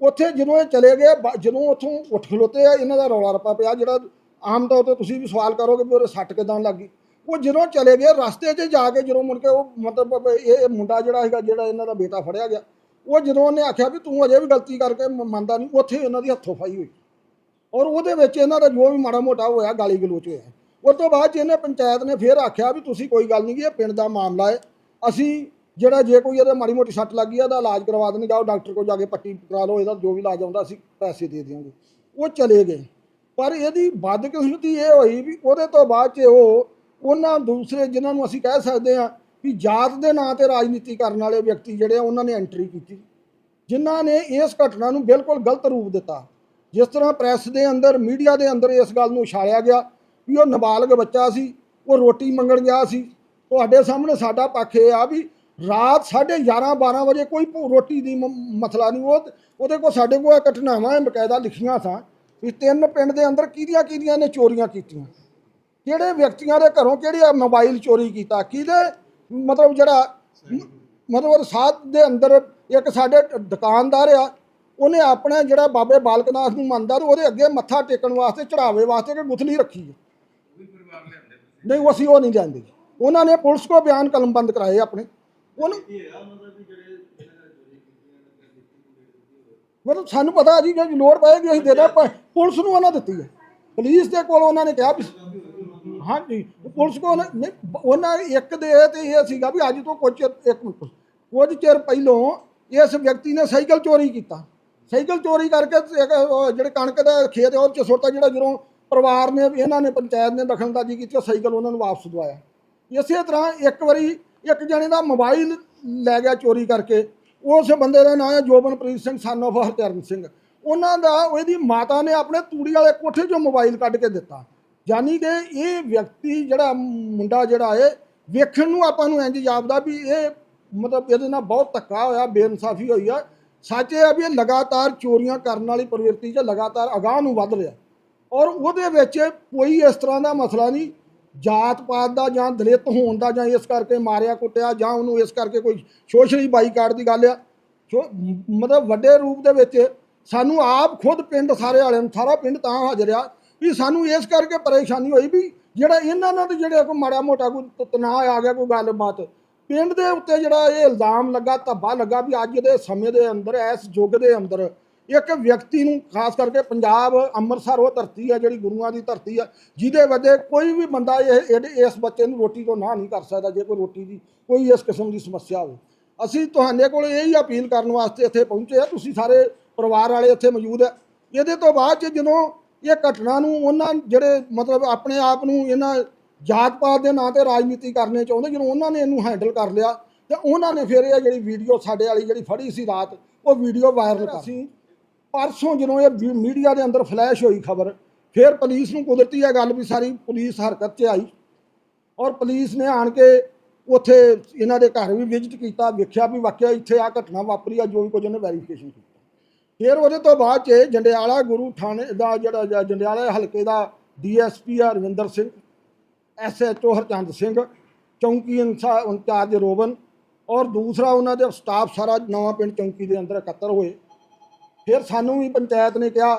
ਉੱਥੇ ਜਦੋਂ ਇਹ ਚਲੇ ਗਏ ਜਦੋਂ ਉੱਥੋਂ ਉੱਠ ਖਲੋਤੇ ਆ, ਇਹਨਾਂ ਦਾ ਰੌਲਾ ਰੱਪਾ ਪਿਆ, ਜਿਹੜਾ ਆਮ ਤੌਰ ਤੇ ਤੁਸੀਂ ਵੀ ਸਵਾਲ ਕਰੋਗੇ ਵੀ ਉਹਦੇ ਸੱਟ ਕਿਦਾਂ ਲੱਗੀ ਉਹ ਜਦੋਂ ਚਲੇ ਗਏ, ਰਸਤੇ 'ਚ ਜਾ ਕੇ ਜਦੋਂ ਮੁੜ ਕੇ ਉਹ ਮਤਲਬ ਇਹ ਮੁੰਡਾ ਜਿਹੜਾ ਹੈਗਾ ਜਿਹੜਾ ਇਹਨਾਂ ਦਾ ਬੇਟਾ ਫੜਿਆ ਗਿਆ, ਉਹ ਜਦੋਂ ਉਹਨੇ ਆਖਿਆ ਵੀ ਤੂੰ ਅਜੇ ਵੀ ਗਲਤੀ ਕਰਕੇ ਮੰਨਦਾ ਨਹੀਂ, ਉੱਥੇ ਇਹਨਾਂ ਦੀ ਹੱਥੋਂ ਫਾਈ ਹੋਈ। ਔਰ ਉਹਦੇ ਵਿੱਚ ਇਹਨਾਂ ਦਾ ਜੋ ਵੀ ਮਾੜਾ ਮੋਟਾ ਹੋਇਆ, ਗਾਲੀ ਗਲੋਚ ਹੋਇਆ। ਉਸ ਤੋਂ ਬਾਅਦ 'ਚ ਇਹਨੇ ਪੰਚਾਇਤ ਨੇ ਫੇਰ ਆਖਿਆ ਵੀ ਤੁਸੀਂ ਕੋਈ ਗੱਲ ਨਹੀਂ ਕਿ ਇਹ ਪਿੰਡ ਦਾ ਮਾਮਲਾ ਹੈ, ਅਸੀਂ ਜਿਹੜਾ ਜੇ ਕੋਈ ਇਹਦੇ ਮਾੜੀ ਮੋਟੀ ਸੱਟ ਲੱਗੀ ਆ, ਉਹਦਾ ਇਲਾਜ ਕਰਵਾ ਦੇਣ ਜਾਓ ਡਾਕਟਰ ਕੋਲ ਜਾ ਕੇ ਪੱਟੀ ਕਰਾ ਲਓ, ਇਹਦਾ ਜੋ ਵੀ ਇਲਾਜ ਆਉਂਦਾ, ਅਸੀਂ ਪੈਸੇ ਦੇ ਦਿਆਂਗੇ। ਉਹ ਚਲੇ ਗਏ। ਪਰ ਇਹਦੀ ਬਦਕਿਸਮਤੀ ਇਹ ਹੋਈ ਵੀ ਉਹਦੇ ਤੋਂ ਬਾਅਦ 'ਚ ਉਹ ਉਹਨਾਂ ਦੂਸਰੇ ਜਿਨ੍ਹਾਂ ਨੂੰ ਅਸੀਂ ਕਹਿ ਸਕਦੇ ਹਾਂ ਵੀ ਜਾਤ ਦੇ ਨਾਂ ਤੇ ਰਾਜਨੀਤੀ ਕਰਨ ਵਾਲੇ ਵਿਅਕਤੀ ਜਿਹੜੇ ਆ, ਉਹਨਾਂ ਨੇ ਐਂਟਰੀ ਕੀਤੀ। ਜਿਨ੍ਹਾਂ ਨੇ ਇਸ ਘਟਨਾ ਨੂੰ ਬਿਲਕੁਲ ਗਲਤ ਰੂਪ ਦਿੱਤਾ। ਜਿਸ ਤਰ੍ਹਾਂ ਪ੍ਰੈਸ ਦੇ ਅੰਦਰ ਮੀਡੀਆ ਦੇ ਅੰਦਰ ਇਸ ਗੱਲ ਨੂੰ ਉਛਾਲਿਆ ਗਿਆ ਵੀ ਉਹ ਨਾਬਾਲਗ ਬੱਚਾ ਸੀ, ਉਹ ਰੋਟੀ ਮੰਗਣ ਗਿਆ ਸੀ। ਤੁਹਾਡੇ ਸਾਹਮਣੇ ਸਾਡਾ ਪੱਖ ਇਹ ਆ ਵੀ ਰਾਤ 11:30 12 ਵਜੇ ਕੋਈ ਰੋਟੀ ਦੀ ਮਸਲਾ ਨਹੀਂ ਉਹ ਉਹਦੇ ਕੋਲ ਸਾਡੇ ਕੋਲ ਇਹ ਘਟਨਾਵਾਂ ਬਕਾਇਦਾ ਲਿਖੀਆਂ ਸਨ ਵੀ ਤਿੰਨ ਪਿੰਡ ਦੇ ਅੰਦਰ ਕਿਹਦੀਆਂ ਕਿਹਦੀਆਂ ਨੇ ਚੋਰੀਆਂ ਕੀਤੀਆਂ। ਕਿਹੜੇ ਵਿਅਕਤੀਆਂ ਦੇ ਘਰੋਂ ਕਿਹੜੇ ਮੋਬਾਈਲ ਚੋਰੀ ਕੀਤਾ ਕਿਹਦੇ ਮਤਲਬ ਜਿਹੜਾ ਮਤਲਬ ਸਾਥ ਦੇ ਅੰਦਰ ਇੱਕ ਸਾਡੇ ਦੁਕਾਨਦਾਰ ਆ ਉਹਨੇ ਆਪਣੇ ਜਿਹੜਾ ਬਾਬੇ ਬਾਲਕਨਾਥ ਨੂੰ ਮੰਨਦਾ ਤੇ ਉਹਦੇ ਅੱਗੇ ਮੱਥਾ ਟੇਕਣ ਵਾਸਤੇ ਚੜਾਵੇ ਵਾਸਤੇ ਕਿ ਗੁਥਲੀ ਰੱਖੀ ਹੈ। ਨਹੀਂ ਉਹ ਅਸੀਂ ਉਹ ਨਹੀਂ ਜਾਣਦੇ ਉਹਨਾਂ ਨੇ ਪੁਲਿਸ ਕੋ ਬਿਆਨ ਕਲਮਬੰਦ ਕਰਾਏ ਆਪਣੇ। ਉਹਨੂੰ ਮਤਲਬ ਸਾਨੂੰ ਪਤਾ ਜੀ ਜੇ ਲੋੜ ਪਏਗੀ ਅਸੀਂ ਦੇ ਦਾਂ ਪੁਲਿਸ ਨੂੰ ਉਹਨਾਂ ਦਿੱਤੀ ਹੈ। ਪੁਲਿਸ ਦੇ ਕੋਲ ਉਹਨਾਂ ਨੇ ਕਿਹਾ ਵੀ ਹਾਂਜੀ ਪੁਲਿਸ ਕੋਲ ਉਹਨਾਂ- ਇੱਕ ਦੇ ਤੇ ਇਹ ਸੀਗਾ ਵੀ ਅੱਜ ਤੋਂ ਕੁਝ ਇੱਕ ਮਿੰਟ ਕੁਝ ਚਿਰ ਪਹਿਲੋਂ ਇਸ ਵਿਅਕਤੀ ਨੇ ਸਾਈਕਲ ਚੋਰੀ ਕੀਤਾ। ਸਾਈਕਲ ਚੋਰੀ ਕਰਕੇ ਜਿਹੜੇ ਕਣਕ ਦਾ ਖੇਤ ਉਹ ਚ ਸੁੱਟਾ ਜਿਹੜਾ ਜਦੋਂ ਪਰਿਵਾਰ ਨੇ ਇਹਨਾਂ ਨੇ ਪੰਚਾਇਤ ਨੇ ਦਖਲਅੰਦਾਜ਼ੀ ਕੀਤੀ ਸਾਈਕਲ ਉਹਨਾਂ ਨੂੰ ਵਾਪਸ ਦਵਾਇਆ। ਇਸੇ ਤਰ੍ਹਾਂ ਇੱਕ ਵਾਰੀ ਇੱਕ ਜਣੇ ਦਾ ਮੋਬਾਈਲ ਲੈ ਗਿਆ ਚੋਰੀ ਕਰਕੇ। ਉਸ ਬੰਦੇ ਦਾ ਨਾਮ ਹੈ ਜੋਬਨਪ੍ਰੀਤ ਸਿੰਘ ਸਨ of ਹਰਚਰਨ ਸਿੰਘ। ਉਹਨਾਂ ਦਾ, ਉਹਦੀ ਮਾਤਾ ਨੇ ਆਪਣੇ ਤੂੜੀ ਵਾਲੇ ਕੋਠੇ 'ਚੋਂ ਮੋਬਾਈਲ ਕੱਢ ਕੇ ਦਿੱਤਾ। ਯਾਨੀ ਕਿ ਇਹ ਵਿਅਕਤੀ ਜਿਹੜਾ ਮੁੰਡਾ ਜਿਹੜਾ ਹੈ, ਵੇਖਣ ਨੂੰ ਆਪਾਂ ਨੂੰ ਇੰਜ ਜਾਪਦਾ ਵੀ ਇਹ ਮਤਲਬ ਇਹਦੇ ਨਾਲ ਬਹੁਤ ਧੱਕਾ ਹੋਇਆ, ਬੇਇਨਸਾਫੀ ਹੋਈ ਆ। ਸੱਚ ਇਹ ਆ ਵੀ ਇਹ ਲਗਾਤਾਰ ਚੋਰੀਆਂ ਕਰਨ ਵਾਲੀ ਪ੍ਰਵਿਰਤੀ 'ਚ ਲਗਾਤਾਰ ਅਗਾਹ ਨੂੰ ਵੱਧ ਰਿਹਾ। ਔਰ ਉਹਦੇ ਵਿੱਚ ਕੋਈ ਇਸ ਤਰ੍ਹਾਂ ਦਾ ਮਸਲਾ ਨਹੀਂ ਜਾਤ ਪਾਤ ਦਾ ਜਾਂ ਦਲਿਤ ਹੋਣ ਦਾ ਜਾਂ ਇਸ ਕਰਕੇ ਮਾਰਿਆ ਕੁੱਟਿਆ ਜਾਂ ਉਹਨੂੰ ਇਸ ਕਰਕੇ ਕੋਈ ਸੋਸ਼ਲੀ ਬਾਈਕਾਟ ਦੀ ਗੱਲ ਆ। ਮਤਲਬ ਵੱਡੇ ਰੂਪ ਦੇ ਵਿੱਚ ਸਾਨੂੰ ਆਪ ਖੁਦ ਪਿੰਡ ਸਾਰੇ ਵਾਲਿਆਂ ਨੂੰ, ਸਾਰਾ ਪਿੰਡ ਤਾਂ ਹਾਜ਼ਰ ਆ ਵੀ ਸਾਨੂੰ ਇਸ ਕਰਕੇ ਪਰੇਸ਼ਾਨੀ ਹੋਈ ਵੀ ਜਿਹੜਾ ਇਹਨਾਂ ਨਾਲ ਤੇ ਜਿਹੜੇ ਕੋਈ ਮਾੜਾ ਮੋਟਾ ਕੋਈ ਤਣਾਅ ਆ ਗਿਆ, ਕੋਈ ਗੱਲਬਾਤ। ਪਿੰਡ ਦੇ ਉੱਤੇ ਜਿਹੜਾ ਇਹ ਇਲਜ਼ਾਮ ਲੱਗਾ, ਧੱਬਾ ਲੱਗਾ ਵੀ ਅੱਜ ਦੇ ਸਮੇਂ ਦੇ ਅੰਦਰ, ਇਸ ਯੁੱਗ ਦੇ ਅੰਦਰ ਇੱਕ ਵਿਅਕਤੀ ਨੂੰ, ਖਾਸ ਕਰਕੇ ਪੰਜਾਬ ਅੰਮ੍ਰਿਤਸਰ, ਉਹ ਧਰਤੀ ਹੈ ਜਿਹੜੀ ਗੁਰੂਆਂ ਦੀ ਧਰਤੀ ਹੈ, ਜਿਹਦੇ ਵਜੇ ਕੋਈ ਵੀ ਬੰਦਾ ਇਹ, ਇਹਦੇ- ਇਸ ਬੱਚੇ ਨੂੰ ਰੋਟੀ ਤੋਂ ਨਾ ਨਹੀਂ ਕਰ ਸਕਦਾ, ਜੇ ਕੋਈ ਰੋਟੀ ਦੀ ਕੋਈ ਇਸ ਕਿਸਮ ਦੀ ਸਮੱਸਿਆ ਹੋਵੇ। ਅਸੀਂ ਤੁਹਾਡੇ ਕੋਲ ਇਹ ਹੀ ਅਪੀਲ ਕਰਨ ਵਾਸਤੇ ਇੱਥੇ ਪਹੁੰਚੇ ਆ ਤੁਸੀਂ ਸਾਰੇ ਪਰਿਵਾਰ ਵਾਲੇ ਇੱਥੇ ਮੌਜੂਦ ਹੈ। ਇਹਦੇ ਤੋਂ ਬਾਅਦ ਚ ਜਦੋਂ ਇਹ ਘਟਨਾ ਨੂੰ ਉਹਨਾਂ ਜਿਹੜੇ ਮਤਲਬ ਆਪਣੇ ਆਪ ਨੂੰ ਇਹਨਾਂ ਜਾਤ ਪਾਤ ਦੇ ਨਾਂ ਤੇ ਰਾਜਨੀਤੀ ਕਰਨੇ ਚਾਹੁੰਦੇ, ਜਦੋਂ ਉਹਨਾਂ ਨੇ ਇਹਨੂੰ ਹੈਂਡਲ ਕਰ ਲਿਆ, ਤੇ ਉਹਨਾਂ ਨੇ ਫਿਰ ਇਹ ਜਿਹੜੀ ਵੀਡੀਓ ਸਾਡੇ ਵਾਲੀ ਜਿਹੜੀ ਫੜੀ ਸੀ ਰਾਤ, ਉਹ ਵੀਡੀਓ ਵਾਇਰਲ ਕਰ ਸੀ ਪਰਸੋਂ ਜਦੋਂ ਇਹ ਵੀ- ਮੀਡੀਆ ਦੇ ਅੰਦਰ ਫਲੈਸ਼ ਹੋਈ ਖਬਰ, ਫਿਰ ਪੁਲਿਸ ਨੂੰ ਕੁਦਰਤੀ ਇਹ ਗੱਲ ਵੀ ਸਾਰੀ ਪੁਲਿਸ ਹਰਕਤ 'ਚ ਆਈ ਔਰ ਪੁਲਿਸ ਨੇ ਆਣ ਕੇ ਉੱਥੇ ਇਹਨਾਂ ਦੇ ਘਰ ਵੀ ਵਿਜ਼ਿਟ ਕੀਤਾ, ਵੇਖਿਆ ਵੀ ਵਾਕਿਆ ਇੱਥੇ ਆ ਘਟਨਾ ਵਾਪਰੀ ਆ, ਜੋ ਵੀ ਕੁਝ ਉਹਨੇ ਵੈਰੀਫਿਕੇਸ਼ਨ ਕੀਤਾ। ਫਿਰ ਉਹਦੇ ਤੋਂ ਬਾਅਦ 'ਚ ਜੰਡਿਆਲਾ ਗੁਰੂ ਥਾਣੇ ਦਾ ਜਿਹੜਾ ਜੰਡਿਆਲਾ ਹਲਕੇ ਦਾ ਡੀਐਸਪੀ ਆ ਰਵਿੰਦਰ ਸਿੰਘ ਐਸਐਚਓ ਹਰਚੰਦ ਸਿੰਘ, ਚੌਂਕੀ ਇੰਚਾ- ਇੰਚਾਰਜ ਰੋਵਨ ਔਰ ਦੂਸਰਾ ਉਹਨਾਂ ਦੇ ਸਟਾਫ ਸਾਰਾ ਨਵਾਂ ਪਿੰਡ ਚੌਂਕੀ ਦੇ ਅੰਦਰ ਇਕੱਤਰ ਹੋਏ। ਫਿਰ ਸਾਨੂੰ ਵੀ ਪੰਚਾਇਤ ਨੇ ਕਿਹਾ,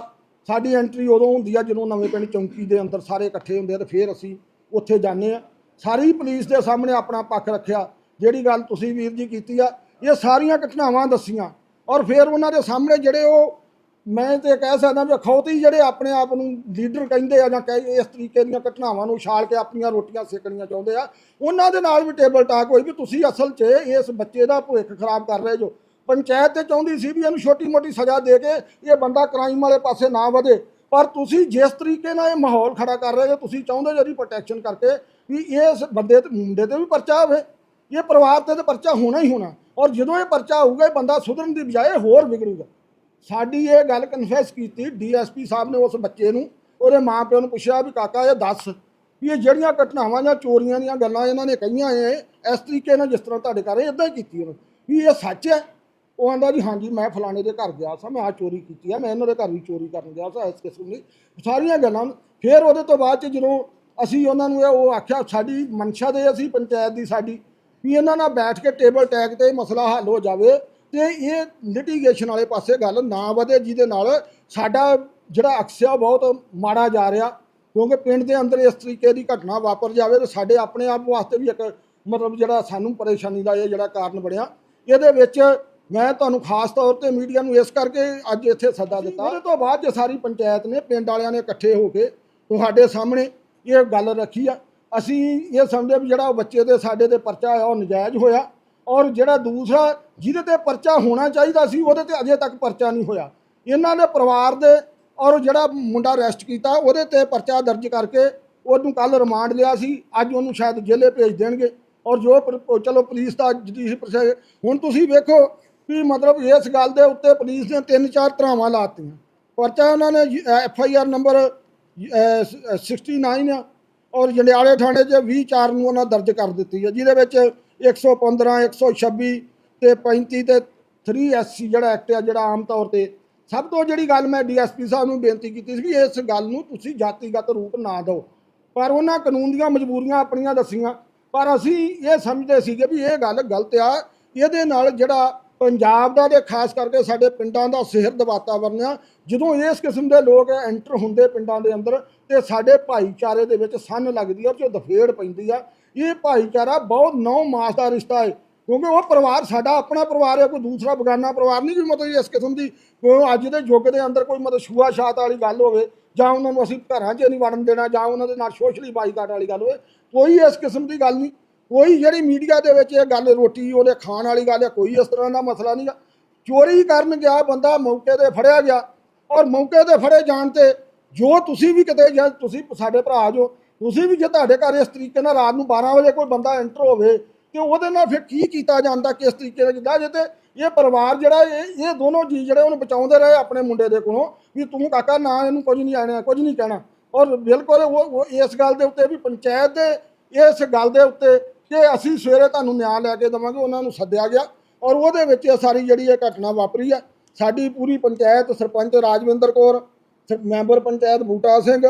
ਸਾਡੀ ਐਂਟਰੀ ਉਦੋਂ ਹੁੰਦੀ ਆ ਜਦੋਂ ਨਵੇਂ ਪਿੰਡ ਚੌਂਕੀ ਦੇ ਅੰਦਰ ਸਾਰੇ ਇਕੱਠੇ ਹੁੰਦੇ ਆ ਤੇ ਫਿਰ ਅਸੀਂ ਉੱਥੇ ਜਾਂਦੇ ਆ। ਸਾਰੀ ਪੁਲਿਸ ਦੇ ਸਾਹਮਣੇ ਆਪਣਾ ਪੱਖ ਰੱਖਿਆ। ਜਿਹੜੀ ਗੱਲ ਤੁਸੀਂ ਵੀਰ ਜੀ ਕੀਤੀ ਆ, ਇਹ ਸਾਰੀਆਂ ਘਟਨਾਵਾਂ ਦੱਸੀਆਂ। ਔਰ ਫਿਰ ਉਹਨਾਂ ਦੇ ਸਾਹਮਣੇ ਜਿਹੜੇ ਉਹ, ਮੈਂ ਤੇ ਕਹਿ ਸਕਦਾ ਵੀ ਅਖੌਤੀ ਜਿਹੜੇ ਆਪਣੇ ਆਪ ਨੂੰ ਲੀਡਰ ਕਹਿੰਦੇ ਆ ਜਾਂ ਕਹੇ, ਇਸ ਤਰੀਕੇ ਦੀਆਂ ਘਟਨਾਵਾਂ ਨੂੰ ਛਾਲ ਕੇ ਆਪਣੀਆਂ ਰੋਟੀਆਂ ਸੇਕਣੀਆਂ ਚਾਹੁੰਦੇ ਆ, ਉਹਨਾਂ ਦੇ ਨਾਲ ਵੀ ਟੇਬਲ ਟਾਕ ਹੋਈ ਵੀ ਤੁਸੀਂ ਅਸਲ 'ਚ ਇਸ ਬੱਚੇ ਦਾ ਭਵਿੱਖ ਖਰਾਬ ਕਰ ਰਹੇ ਜੋ। ਪੰਚਾਇਤ ਤੇ ਚਾਹੁੰਦੀ ਸੀ ਵੀ ਇਹਨੂੰ ਛੋਟੀ ਮੋਟੀ ਸਜ਼ਾ ਦੇ ਕੇ ਇਹ ਬੰਦਾ ਕ੍ਰਾਈਮ ਵਾਲੇ ਪਾਸੇ ਨਾ ਵਧੇ। ਪਰ ਤੁਸੀਂ ਜਿਸ ਤਰੀਕੇ ਨਾਲ ਇਹ ਮਾਹੌਲ ਖੜਾ ਕਰ ਰਹੇ ਹੋ, ਤੁਸੀਂ ਚਾਹੁੰਦੇ ਹੋ ਇਹਦੀ ਪ੍ਰੋਟੈਕਸ਼ਨ ਕਰਕੇ ਵੀ ਇਸ ਬੰਦੇ ਤੇ, ਮੁੰਡੇ ਤੇ ਵੀ ਪਰਚਾ ਹੋਵੇ ਇਹ ਪਰਿਵਾਰ ਤੇ ਤਾਂ ਪਰਚਾ ਹੋਣਾ ਹੀ ਹੋਣਾ। ਔਰ ਜਦੋਂ ਇਹ ਪਰਚਾ ਹੋਊਗਾ ਇਹ ਬੰਦਾ ਸੁਧਰਨ ਦੀ ਬਜਾਏ ਹੋਰ ਵਿਗੜੂਗਾ। ਸਾਡੀ ਇਹ ਗੱਲ ਕਨਫੈਸ ਕੀਤੀ ਡੀਐਸਪੀ ਸਾਹਿਬ ਨੇ ਉਸ ਬੱਚੇ ਨੂੰ। ਉਹਦੇ ਮਾਪਿਓ ਨੂੰ ਪੁੱਛਿਆ ਵੀ, ਕਾਕਾ, ਇਹ ਦੱਸ ਵੀ ਇਹ ਜਿਹੜੀਆਂ ਘਟਨਾਵਾਂ ਜਾਂ ਚੋਰੀਆਂ ਦੀਆਂ ਗੱਲਾਂ ਇਹਨਾਂ ਨੇ ਕਹੀਆਂ ਇਹ ਇਸ ਤਰੀਕੇ ਨਾਲ ਜਿਸ ਤਰ੍ਹਾਂ ਤੁਹਾਡੇ ਘਰ ਇਦਾਂ ਹੀ ਕੀਤੀ ਉਹਨੇ ਵੀ ਇਹ ਸੱਚ ਹੈ। ਉਹ ਆਂਦਾ ਜੀ, ਹਾਂਜੀ, ਮੈਂ ਫਲਾਣੇ ਦੇ ਘਰ ਗਿਆ ਸਾਂ, ਮੈਂ ਆ ਚੋਰੀ ਕੀਤੀ ਆ, ਮੈਂ ਇਹਨਾਂ ਦੇ ਘਰ ਵੀ ਚੋਰੀ ਕਰਨ ਗਿਆ ਸਾਂ, ਇਸ ਕਿਸਮ ਦੀ। ਸਾਰੀਆਂ ਗੱਲਾਂ ਫਿਰ ਉਹਦੇ ਤੋਂ ਬਾਅਦ ਚ ਜਦੋਂ ਅਸੀਂ ਉਹਨਾਂ ਨੂੰ ਉਹ ਆਖਿਆ, ਸਾਡੀ ਮਨਸ਼ਾ ਦੇ ਅਸੀਂ, ਪੰਚਾਇਤ ਦੀ ਸਾਡੀ, ਵੀ ਇਹਨਾਂ ਨਾਲ ਬੈਠ ਕੇ ਟੇਬਲ ਟੈਗ ਤੇ ਮਸਲਾ ਹੱਲ ਹੋ ਜਾਵੇ ਤੇ ਇਹ ਲਿਟੀਗੇਸ਼ਨ ਵਾਲੇ ਪਾਸੇ ਗੱਲ ਨਾ ਵਧੇ, ਜਿਹਦੇ ਨਾਲ ਸਾਡਾ ਜਿਹੜਾ ਅਕਸਿਆ ਬਹੁਤ ਮਾੜਾ ਜਾ ਰਿਹਾ, ਕਿਉਂਕਿ ਪਿੰਡ ਦੇ ਅੰਦਰ ਇਸ ਤਰੀਕੇ ਦੀ ਘਟਨਾ ਵਾਪਰ ਜਾਵੇ ਤੇ ਸਾਡੇ ਆਪਣੇ ਆਪ ਵਾਸਤੇ ਵੀ ਇੱਕ ਮਤਲਬ ਜਿਹੜਾ ਸਾਨੂੰ ਪਰੇਸ਼ਾਨੀ ਦਾ ਇਹ ਜਿਹੜਾ ਕਾਰਨ ਬਣਿਆ। ਇਹਦੇ ਵਿੱਚ ਮੈਂ ਤੁਹਾਨੂੰ ਖਾਸ ਤੌਰ ਤੇ ਮੀਡੀਆ ਨੂੰ ਇਸ ਕਰਕੇ ਅੱਜ ਇੱਥੇ ਸੱਦਾ ਦਿੱਤਾ। ਉਹਦੇ ਤੋਂ ਬਾਅਦ ਜੇ ਸਾਰੀ ਪੰਚਾਇਤ ਨੇ ਪਿੰਡ ਵਾਲਿਆਂ ਨੇ ਇਕੱਠੇ ਹੋ ਕੇ ਤੁਹਾਡੇ ਸਾਹਮਣੇ ਇਹ ਗੱਲ ਰੱਖੀ ਆ। ਅਸੀਂ ਇਹ ਸਮਝਦੇ ਵੀ ਜਿਹੜਾ ਉਹ ਬੱਚੇ ਤੇ ਸਾਡੇ ਤੇ ਪਰਚਾ ਹੋਇਆ ਉਹ ਨਜਾਇਜ਼ ਹੋਇਆ। ਔਰ ਜਿਹੜਾ ਦੂਸਰਾ ਜਿਹਦੇ ਤੇ ਪਰਚਾ ਹੋਣਾ ਚਾਹੀਦਾ ਸੀ ਉਹਦੇ ਤੇ ਅਜੇ ਤੱਕ ਪਰਚਾ ਨਹੀਂ ਹੋਇਆ। ਇਹਨਾਂ ਦੇ ਪਰਿਵਾਰ ਦੇ ਔਰ ਜਿਹੜਾ ਮੁੰਡਾ ਅਰੈਸਟ ਕੀਤਾ ਉਹਦੇ ਤੇ ਪਰਚਾ ਦਰਜ ਕਰਕੇ ਉਹਨੂੰ ਕੱਲ ਰਿਮਾਂਡ ਲਿਆ ਸੀ। ਅੱਜ ਉਹਨੂੰ ਸ਼ਾਇਦ ਜੇਲੇ ਭੇਜ ਦੇਣਗੇ। ਔਰ ਜੋ ਚਲੋ ਪੁਲਿਸ ਦਾ ਜੁਡੀਸ਼ੀ ਪ੍ਰੋਸੈਸ ਹੁਣ ਤੁਸੀਂ ਵੇਖੋ ਵੀ ਮਤਲਬ ਇਸ ਗੱਲ ਦੇ ਉੱਤੇ ਪੁਲਿਸ ਨੇ ਤਿੰਨ ਚਾਰ ਧਰਾਵਾਂ ਲਾਤੀਆਂ ਪਰਚਾ ਉਹਨਾਂ ਨੇ ਐਫ ਆਈ ਆਰ ਨੰਬਰ 69 ਆ ਔਰ ਜੰਡਿਆਲੇ ਥਾਣੇ 'ਚ 20 ਚਾਰ ਨੂੰ ਉਹਨਾਂ ਦਰਜ ਕਰ ਦਿੱਤੀ ਹੈ ਜਿਹਦੇ ਵਿੱਚ 115 126 ਤੇ 35 ਤੇ 3 ਐਸਸੀ ਜਿਹੜਾ ਐਕਟ ਆ, ਜਿਹੜਾ ਆਮ ਤੌਰ ਤੇ। ਸਭ ਤੋਂ ਜਿਹੜੀ ਗੱਲ ਮੈਂ ਡੀਐਸਪੀ ਸਾਹਿਬ ਨੂੰ ਬੇਨਤੀ ਕੀਤੀ ਸੀ ਵੀ ਇਸ ਗੱਲ ਨੂੰ ਤੁਸੀਂ ਜਾਤੀਗਤ ਰੂਪ ਨਾ ਦਿਓ। ਪਰ ਉਹਨਾਂ ਕਾਨੂੰਨ ਦੀਆਂ ਮਜਬੂਰੀਆਂ ਆਪਣੀਆਂ ਦੱਸੀਆਂ, ਪਰ ਅਸੀਂ ਇਹ ਸਮਝਦੇ ਸੀਗੇ ਵੀ ਇਹ ਗੱਲ ਗਲਤ ਆ, ਇਹਦੇ ਨਾਲ ਜਿਹੜਾ ਪੰਜਾਬ ਦਾ ਤੇ ਖਾਸ ਕਰਕੇ ਸਾਡੇ ਪਿੰਡਾਂ ਦਾ ਸਿਹਰਦ ਵਾਤਾਵਰਨ ਆ, ਜਦੋਂ ਇਸ ਕਿਸਮ ਦੇ ਲੋਕ ਐਂਟਰ ਹੁੰਦੇ ਪਿੰਡਾਂ ਦੇ ਅੰਦਰ, ਤੇ ਸਾਡੇ ਭਾਈਚਾਰੇ ਦੇ ਵਿੱਚ ਸੰਨ ਲੱਗਦੀ ਆ ਤੇ ਦਫੇੜ ਪੈਂਦੀ ਆ। ਇਹ ਭਾਈਚਾਰਾ ਬਹੁਤ ਨੌ ਮਾਸ ਦਾ ਰਿਸ਼ਤਾ ਹੈ ਕਿਉਂਕਿ ਉਹ ਪਰਿਵਾਰ ਸਾਡਾ ਆਪਣਾ ਪਰਿਵਾਰ ਹੈ ਕੋਈ ਦੂਸਰਾ ਬਗਾਨਾ ਪਰਿਵਾਰ ਨਹੀਂ ਕੋਈ ਮਤਲਬ ਇਸ ਕਿਸਮ ਦੀ, ਕੋਈ ਅੱਜ ਦੇ ਯੁੱਗ ਦੇ ਅੰਦਰ ਕੋਈ ਮਤਲਬ ਛੂਆ ਛਾਤ ਵਾਲੀ ਗੱਲ ਹੋਵੇ, ਜਾਂ ਉਹਨਾਂ ਨੂੰ ਅਸੀਂ ਘਰਾਂ 'ਚ ਨਹੀਂ ਵੜਨ ਦੇਣਾ, ਜਾਂ ਉਹਨਾਂ ਦੇ ਨਾਲ ਸੋਸ਼ਲੀ ਬਾਈਕਾਟ ਵਾਲੀ ਗੱਲ ਹੋਵੇ, ਕੋਈ ਇਸ ਕਿਸਮ ਦੀ ਗੱਲ ਨਹੀਂ। ਕੋਈ ਜਿਹੜੀ ਮੀਡੀਆ ਦੇ ਵਿੱਚ ਇਹ ਗੱਲ ਰੋਟੀ, ਉਹਦੇ ਖਾਣ ਵਾਲੀ ਗੱਲ ਹੈ, ਕੋਈ ਇਸ ਤਰ੍ਹਾਂ ਦਾ ਮਸਲਾ ਨਹੀਂ ਗਾ। ਚੋਰੀ ਕਰਨ ਗਿਆ ਬੰਦਾ ਮੌਕੇ ਤੇ ਫੜਿਆ ਗਿਆ ਔਰ ਮੌਕੇ ਤੇ ਫੜੇ ਜਾਣ ਤੇ ਜੋ ਤੁਸੀਂ ਵੀ ਕਿਤੇ ਜਾਂ ਤੁਸੀਂ ਸਾਡੇ ਭਰਾ ਜੋ, ਤੁਸੀਂ ਵੀ ਜੇ ਤੁਹਾਡੇ ਘਰ ਇਸ ਤਰੀਕੇ ਨਾਲ ਰਾਤ ਨੂੰ 12 ਵਜੇ ਕੋਈ ਬੰਦਾ ਐਂਟਰ ਹੋਵੇ ਤੇ ਉਹਦੇ ਨਾਲ ਫਿਰ ਕੀ ਕੀਤਾ ਜਾਂਦਾ, ਕਿਸ ਤਰੀਕੇ ਨਾਲ ਜਿੱਦਾਂ ਜੇ ਤੇ ਇਹ ਪਰਿਵਾਰ ਜਿਹੜਾ ਇਹ ਇਹ ਦੋਨੋਂ ਜੀ ਜਿਹੜੇ ਉਹਨੂੰ ਬਚਾਉਂਦੇ ਰਹੇ ਆਪਣੇ ਮੁੰਡੇ ਦੇ ਕੋਲੋਂ ਵੀ ਤੂੰ ਕਾਕਾ, ਨਾ ਇਹਨੂੰ ਕੁਝ ਨਹੀਂ ਆਣਾ ਕੁਝ ਨਹੀਂ ਕਹਿਣਾ। ਔਰ ਬਿਲਕੁਲ ਉਹ ਇਸ ਗੱਲ ਦੇ ਉੱਤੇ ਵੀ ਪੰਚਾਇਤ ਦੇ, ਇਸ ਗੱਲ ਦੇ ਉੱਤੇ ਕਿ ਅਸੀਂ ਸਵੇਰੇ ਤੁਹਾਨੂੰ ਨਿਆਂ ਲੈ ਕੇ ਦੇਵਾਂਗੇ, ਉਹਨਾਂ ਨੂੰ ਸੱਦਿਆ ਗਿਆ ਔਰ ਉਹਦੇ ਵਿੱਚ ਇਹ ਸਾਰੀ ਜਿਹੜੀ ਇਹ ਘਟਨਾ ਵਾਪਰੀ ਹੈ। ਸਾਡੀ ਪੂਰੀ ਪੰਚਾਇਤ ਸਰਪੰਚ ਰਾਜਵਿੰਦਰ ਕੌਰ, ਸ- ਮੈਂਬਰ ਪੰਚਾਇਤ ਬੂਟਾ ਸਿੰਘ,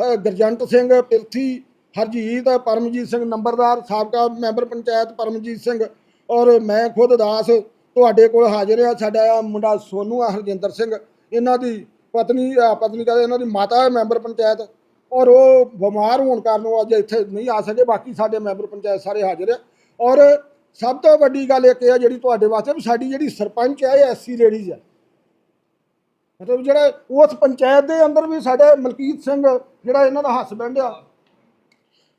ਹ- ਗੁਰਜੰਟ ਸਿੰਘ ਪਿਰਥੀ ਹਰਜੀਤ, ਪਰਮਜੀਤ ਸਿੰਘ ਨੰਬਰਦਾਰ, ਸਾਬਕਾ ਮੈਂਬਰ ਪੰਚਾਇਤ ਪਰਮਜੀਤ ਸਿੰਘ ਔਰ ਮੈਂ ਖੁਦ ਦਾਸ ਤੁਹਾਡੇ ਕੋਲ ਹਾਜ਼ਰ ਆ ਸਾਡਾ ਆ ਮੁੰਡਾ ਸੋਨੂ ਆ ਹਰਜਿੰਦਰ ਸਿੰਘ। ਇਹਨਾਂ ਦੀ ਪਤਨੀ ਆ ਪਤਨੀ ਕਹਿੰਦੇ ਇਹਨਾਂ ਦੀ ਮਾਤਾ ਹੈ ਮੈਂਬਰ ਪੰਚਾਇਤ। ਔਰ ਉਹ ਬਿਮਾਰ ਹੋਣ ਕਾਰਨ ਉਹ ਅੱਜ ਇੱਥੇ ਨਹੀਂ ਆ ਸਕੇ, ਬਾਕੀ ਸਾਡੇ ਮੈਂਬਰ ਪੰਚਾਇਤ ਸਾਰੇ ਹਾਜ਼ਰ ਆ। ਔਰ ਸਭ ਤੋਂ ਵੱਡੀ ਗੱਲ ਇੱਕ ਇਹ ਆ ਜਿਹੜੀ ਤੁਹਾਡੇ ਵਾਸਤੇ ਵੀ ਸਾਡੀ ਜਿਹੜੀ ਸਰਪੰਚ ਹੈ ਇਹ ਐਸਸੀ ਲੇਡੀਜ਼ ਹੈ ਮਤਲਬ ਜਿਹੜਾ ਉਸ ਪੰਚਾਇਤ ਦੇ ਅੰਦਰ ਵੀ ਸਾਡੇ ਮਲਕੀਤ ਸਿੰਘ, ਜਿਹੜਾ ਇਹਨਾਂ ਦਾ ਹਸਬੈਂਡ ਆ,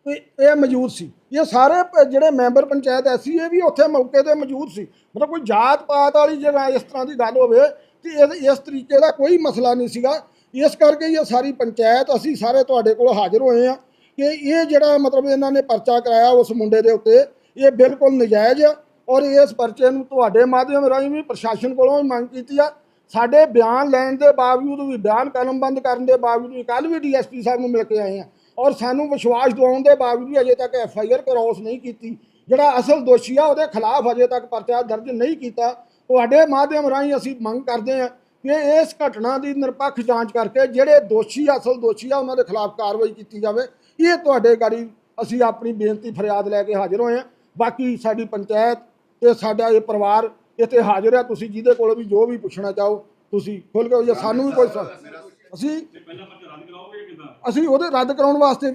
ਵੀ ਇਹ ਮੌਜੂਦ ਸੀ। ਇਹ ਸਾਰੇ ਪ- ਜਿਹੜੇ ਮੈਂਬਰ ਪੰਚਾਇਤ ਐਸੀ ਇਹ ਵੀ ਉੱਥੇ ਮੌਕੇ ਤੇ ਮੌਜੂਦ ਸੀ। ਮਤਲਬ ਕੋਈ ਜਾਤ ਪਾਤ ਵਾਲੀ ਜਗ੍ਹਾ ਇਸ ਤਰ੍ਹਾਂ ਦੀ ਗੱਲ ਹੋਵੇ, ਤੇ ਇਹ ਇਸ ਤਰੀਕੇ ਦਾ ਕੋਈ ਮਸਲਾ ਨਹੀਂ ਸੀਗਾ। ਇਸ ਕਰਕੇ ਇਹ ਸਾਰੀ ਪੰਚਾਇਤ, ਅਸੀਂ ਸਾਰੇ ਤੁਹਾਡੇ ਕੋਲ ਹਾਜ਼ਰ ਹੋਏ ਆ ਕਿ ਇਹ ਜਿਹੜਾ ਮਤਲਬ ਇਹਨਾਂ ਨੇ ਪਰਚਾ ਕਰਾਇਆ ਉਸ ਮੁੰਡੇ ਦੇ ਉੱਤੇ, ਇਹ ਬਿਲਕੁਲ ਨਜਾਇਜ਼ ਆ ਔਰ ਇਸ ਪਰਚੇ ਨੂੰ ਤੁਹਾਡੇ ਮਾਧਿਅਮ ਰਾਹੀਂ ਵੀ ਪ੍ਰਸ਼ਾਸਨ ਕੋਲੋਂ ਵੀ ਮੰਗ ਕੀਤੀ ਆ। ਸਾਡੇ ਬਿਆਨ ਲੈਣ ਦੇ ਬਾਵਜੂਦ ਵੀ, ਬਿਆਨ ਕਲਮਬੰਦ ਕਰਨ ਦੇ ਬਾਵਜੂਦ ਵੀ ਕੱਲ ਵੀ ਡੀਐਸਪੀ ਸਾਹਿਬ ਨੂੰ ਮਿਲ ਕੇ ਆਏ ਆ ਔਰ ਸਾਨੂੰ ਵਿਸ਼ਵਾਸ ਦਿਵਾਉਣ ਦੇ ਬਾਵਜੂਦ ਵੀ ਅਜੇ ਤੱਕ ਐਫ ਆਈ ਆਰ ਕ੍ਰੋਸ ਨਹੀਂ ਕੀਤੀ। ਜਿਹੜਾ ਅਸਲ ਦੋਸ਼ੀ ਆ, ਉਹਦੇ ਖਿਲਾਫ ਅਜੇ ਤੱਕ ਪਰਚਾ ਦਰਜ ਨਹੀਂ ਕੀਤਾ। ਤੁਹਾਡੇ ਮਾਧਿਅਮ ਰਾਹੀਂ ਅਸੀਂ ਮੰਗ ਕਰਦੇ ਹਾਂ ਕਿ ਇਸ ਘਟਨਾ ਦੀ ਨਿਰਪੱਖ ਜਾਂਚ ਕਰਕੇ ਜਿਹੜੇ ਦੋਸ਼ੀ, ਅਸਲ ਦੋਸ਼ੀ ਆ, ਉਹਨਾਂ ਦੇ ਖਿਲਾਫ ਕਾਰਵਾਈ ਕੀਤੀ ਜਾਵੇ। ਇਹ ਤੁਹਾਡੇ ਗਾੜੀ ਅਸੀਂ ਆਪਣੀ ਬੇਨਤੀ, ਫਰਿਆਦ ਲੈ ਕੇ ਹਾਜ਼ਰ ਹੋਏ ਹਾਂ। ਬਾਕੀ ਸਾਡੀ ਪੰਚਾਇਤ ਤੇ ਸਾਡਾ ਇਹ ਪਰਿਵਾਰ ਇੱਥੇ ਹਾਜ਼ਰ ਹੈ ਤੁਸੀਂ ਜਿਹਦੇ ਕੋਲ ਵੀ ਜੋ ਵੀ ਪੁੱਛਣਾ ਚਾਹੋ, ਤੁਸੀਂ ਖੁੱਲ ਕੇ ਜਾਂ ਸਾਨੂੰ ਵੀ ਕੋਈ ਅਸੀਂ ਅਸੀਂ ਉਹਦੇ ਰੱਦ ਕਰਾਉਣ ਵਾਸਤੇ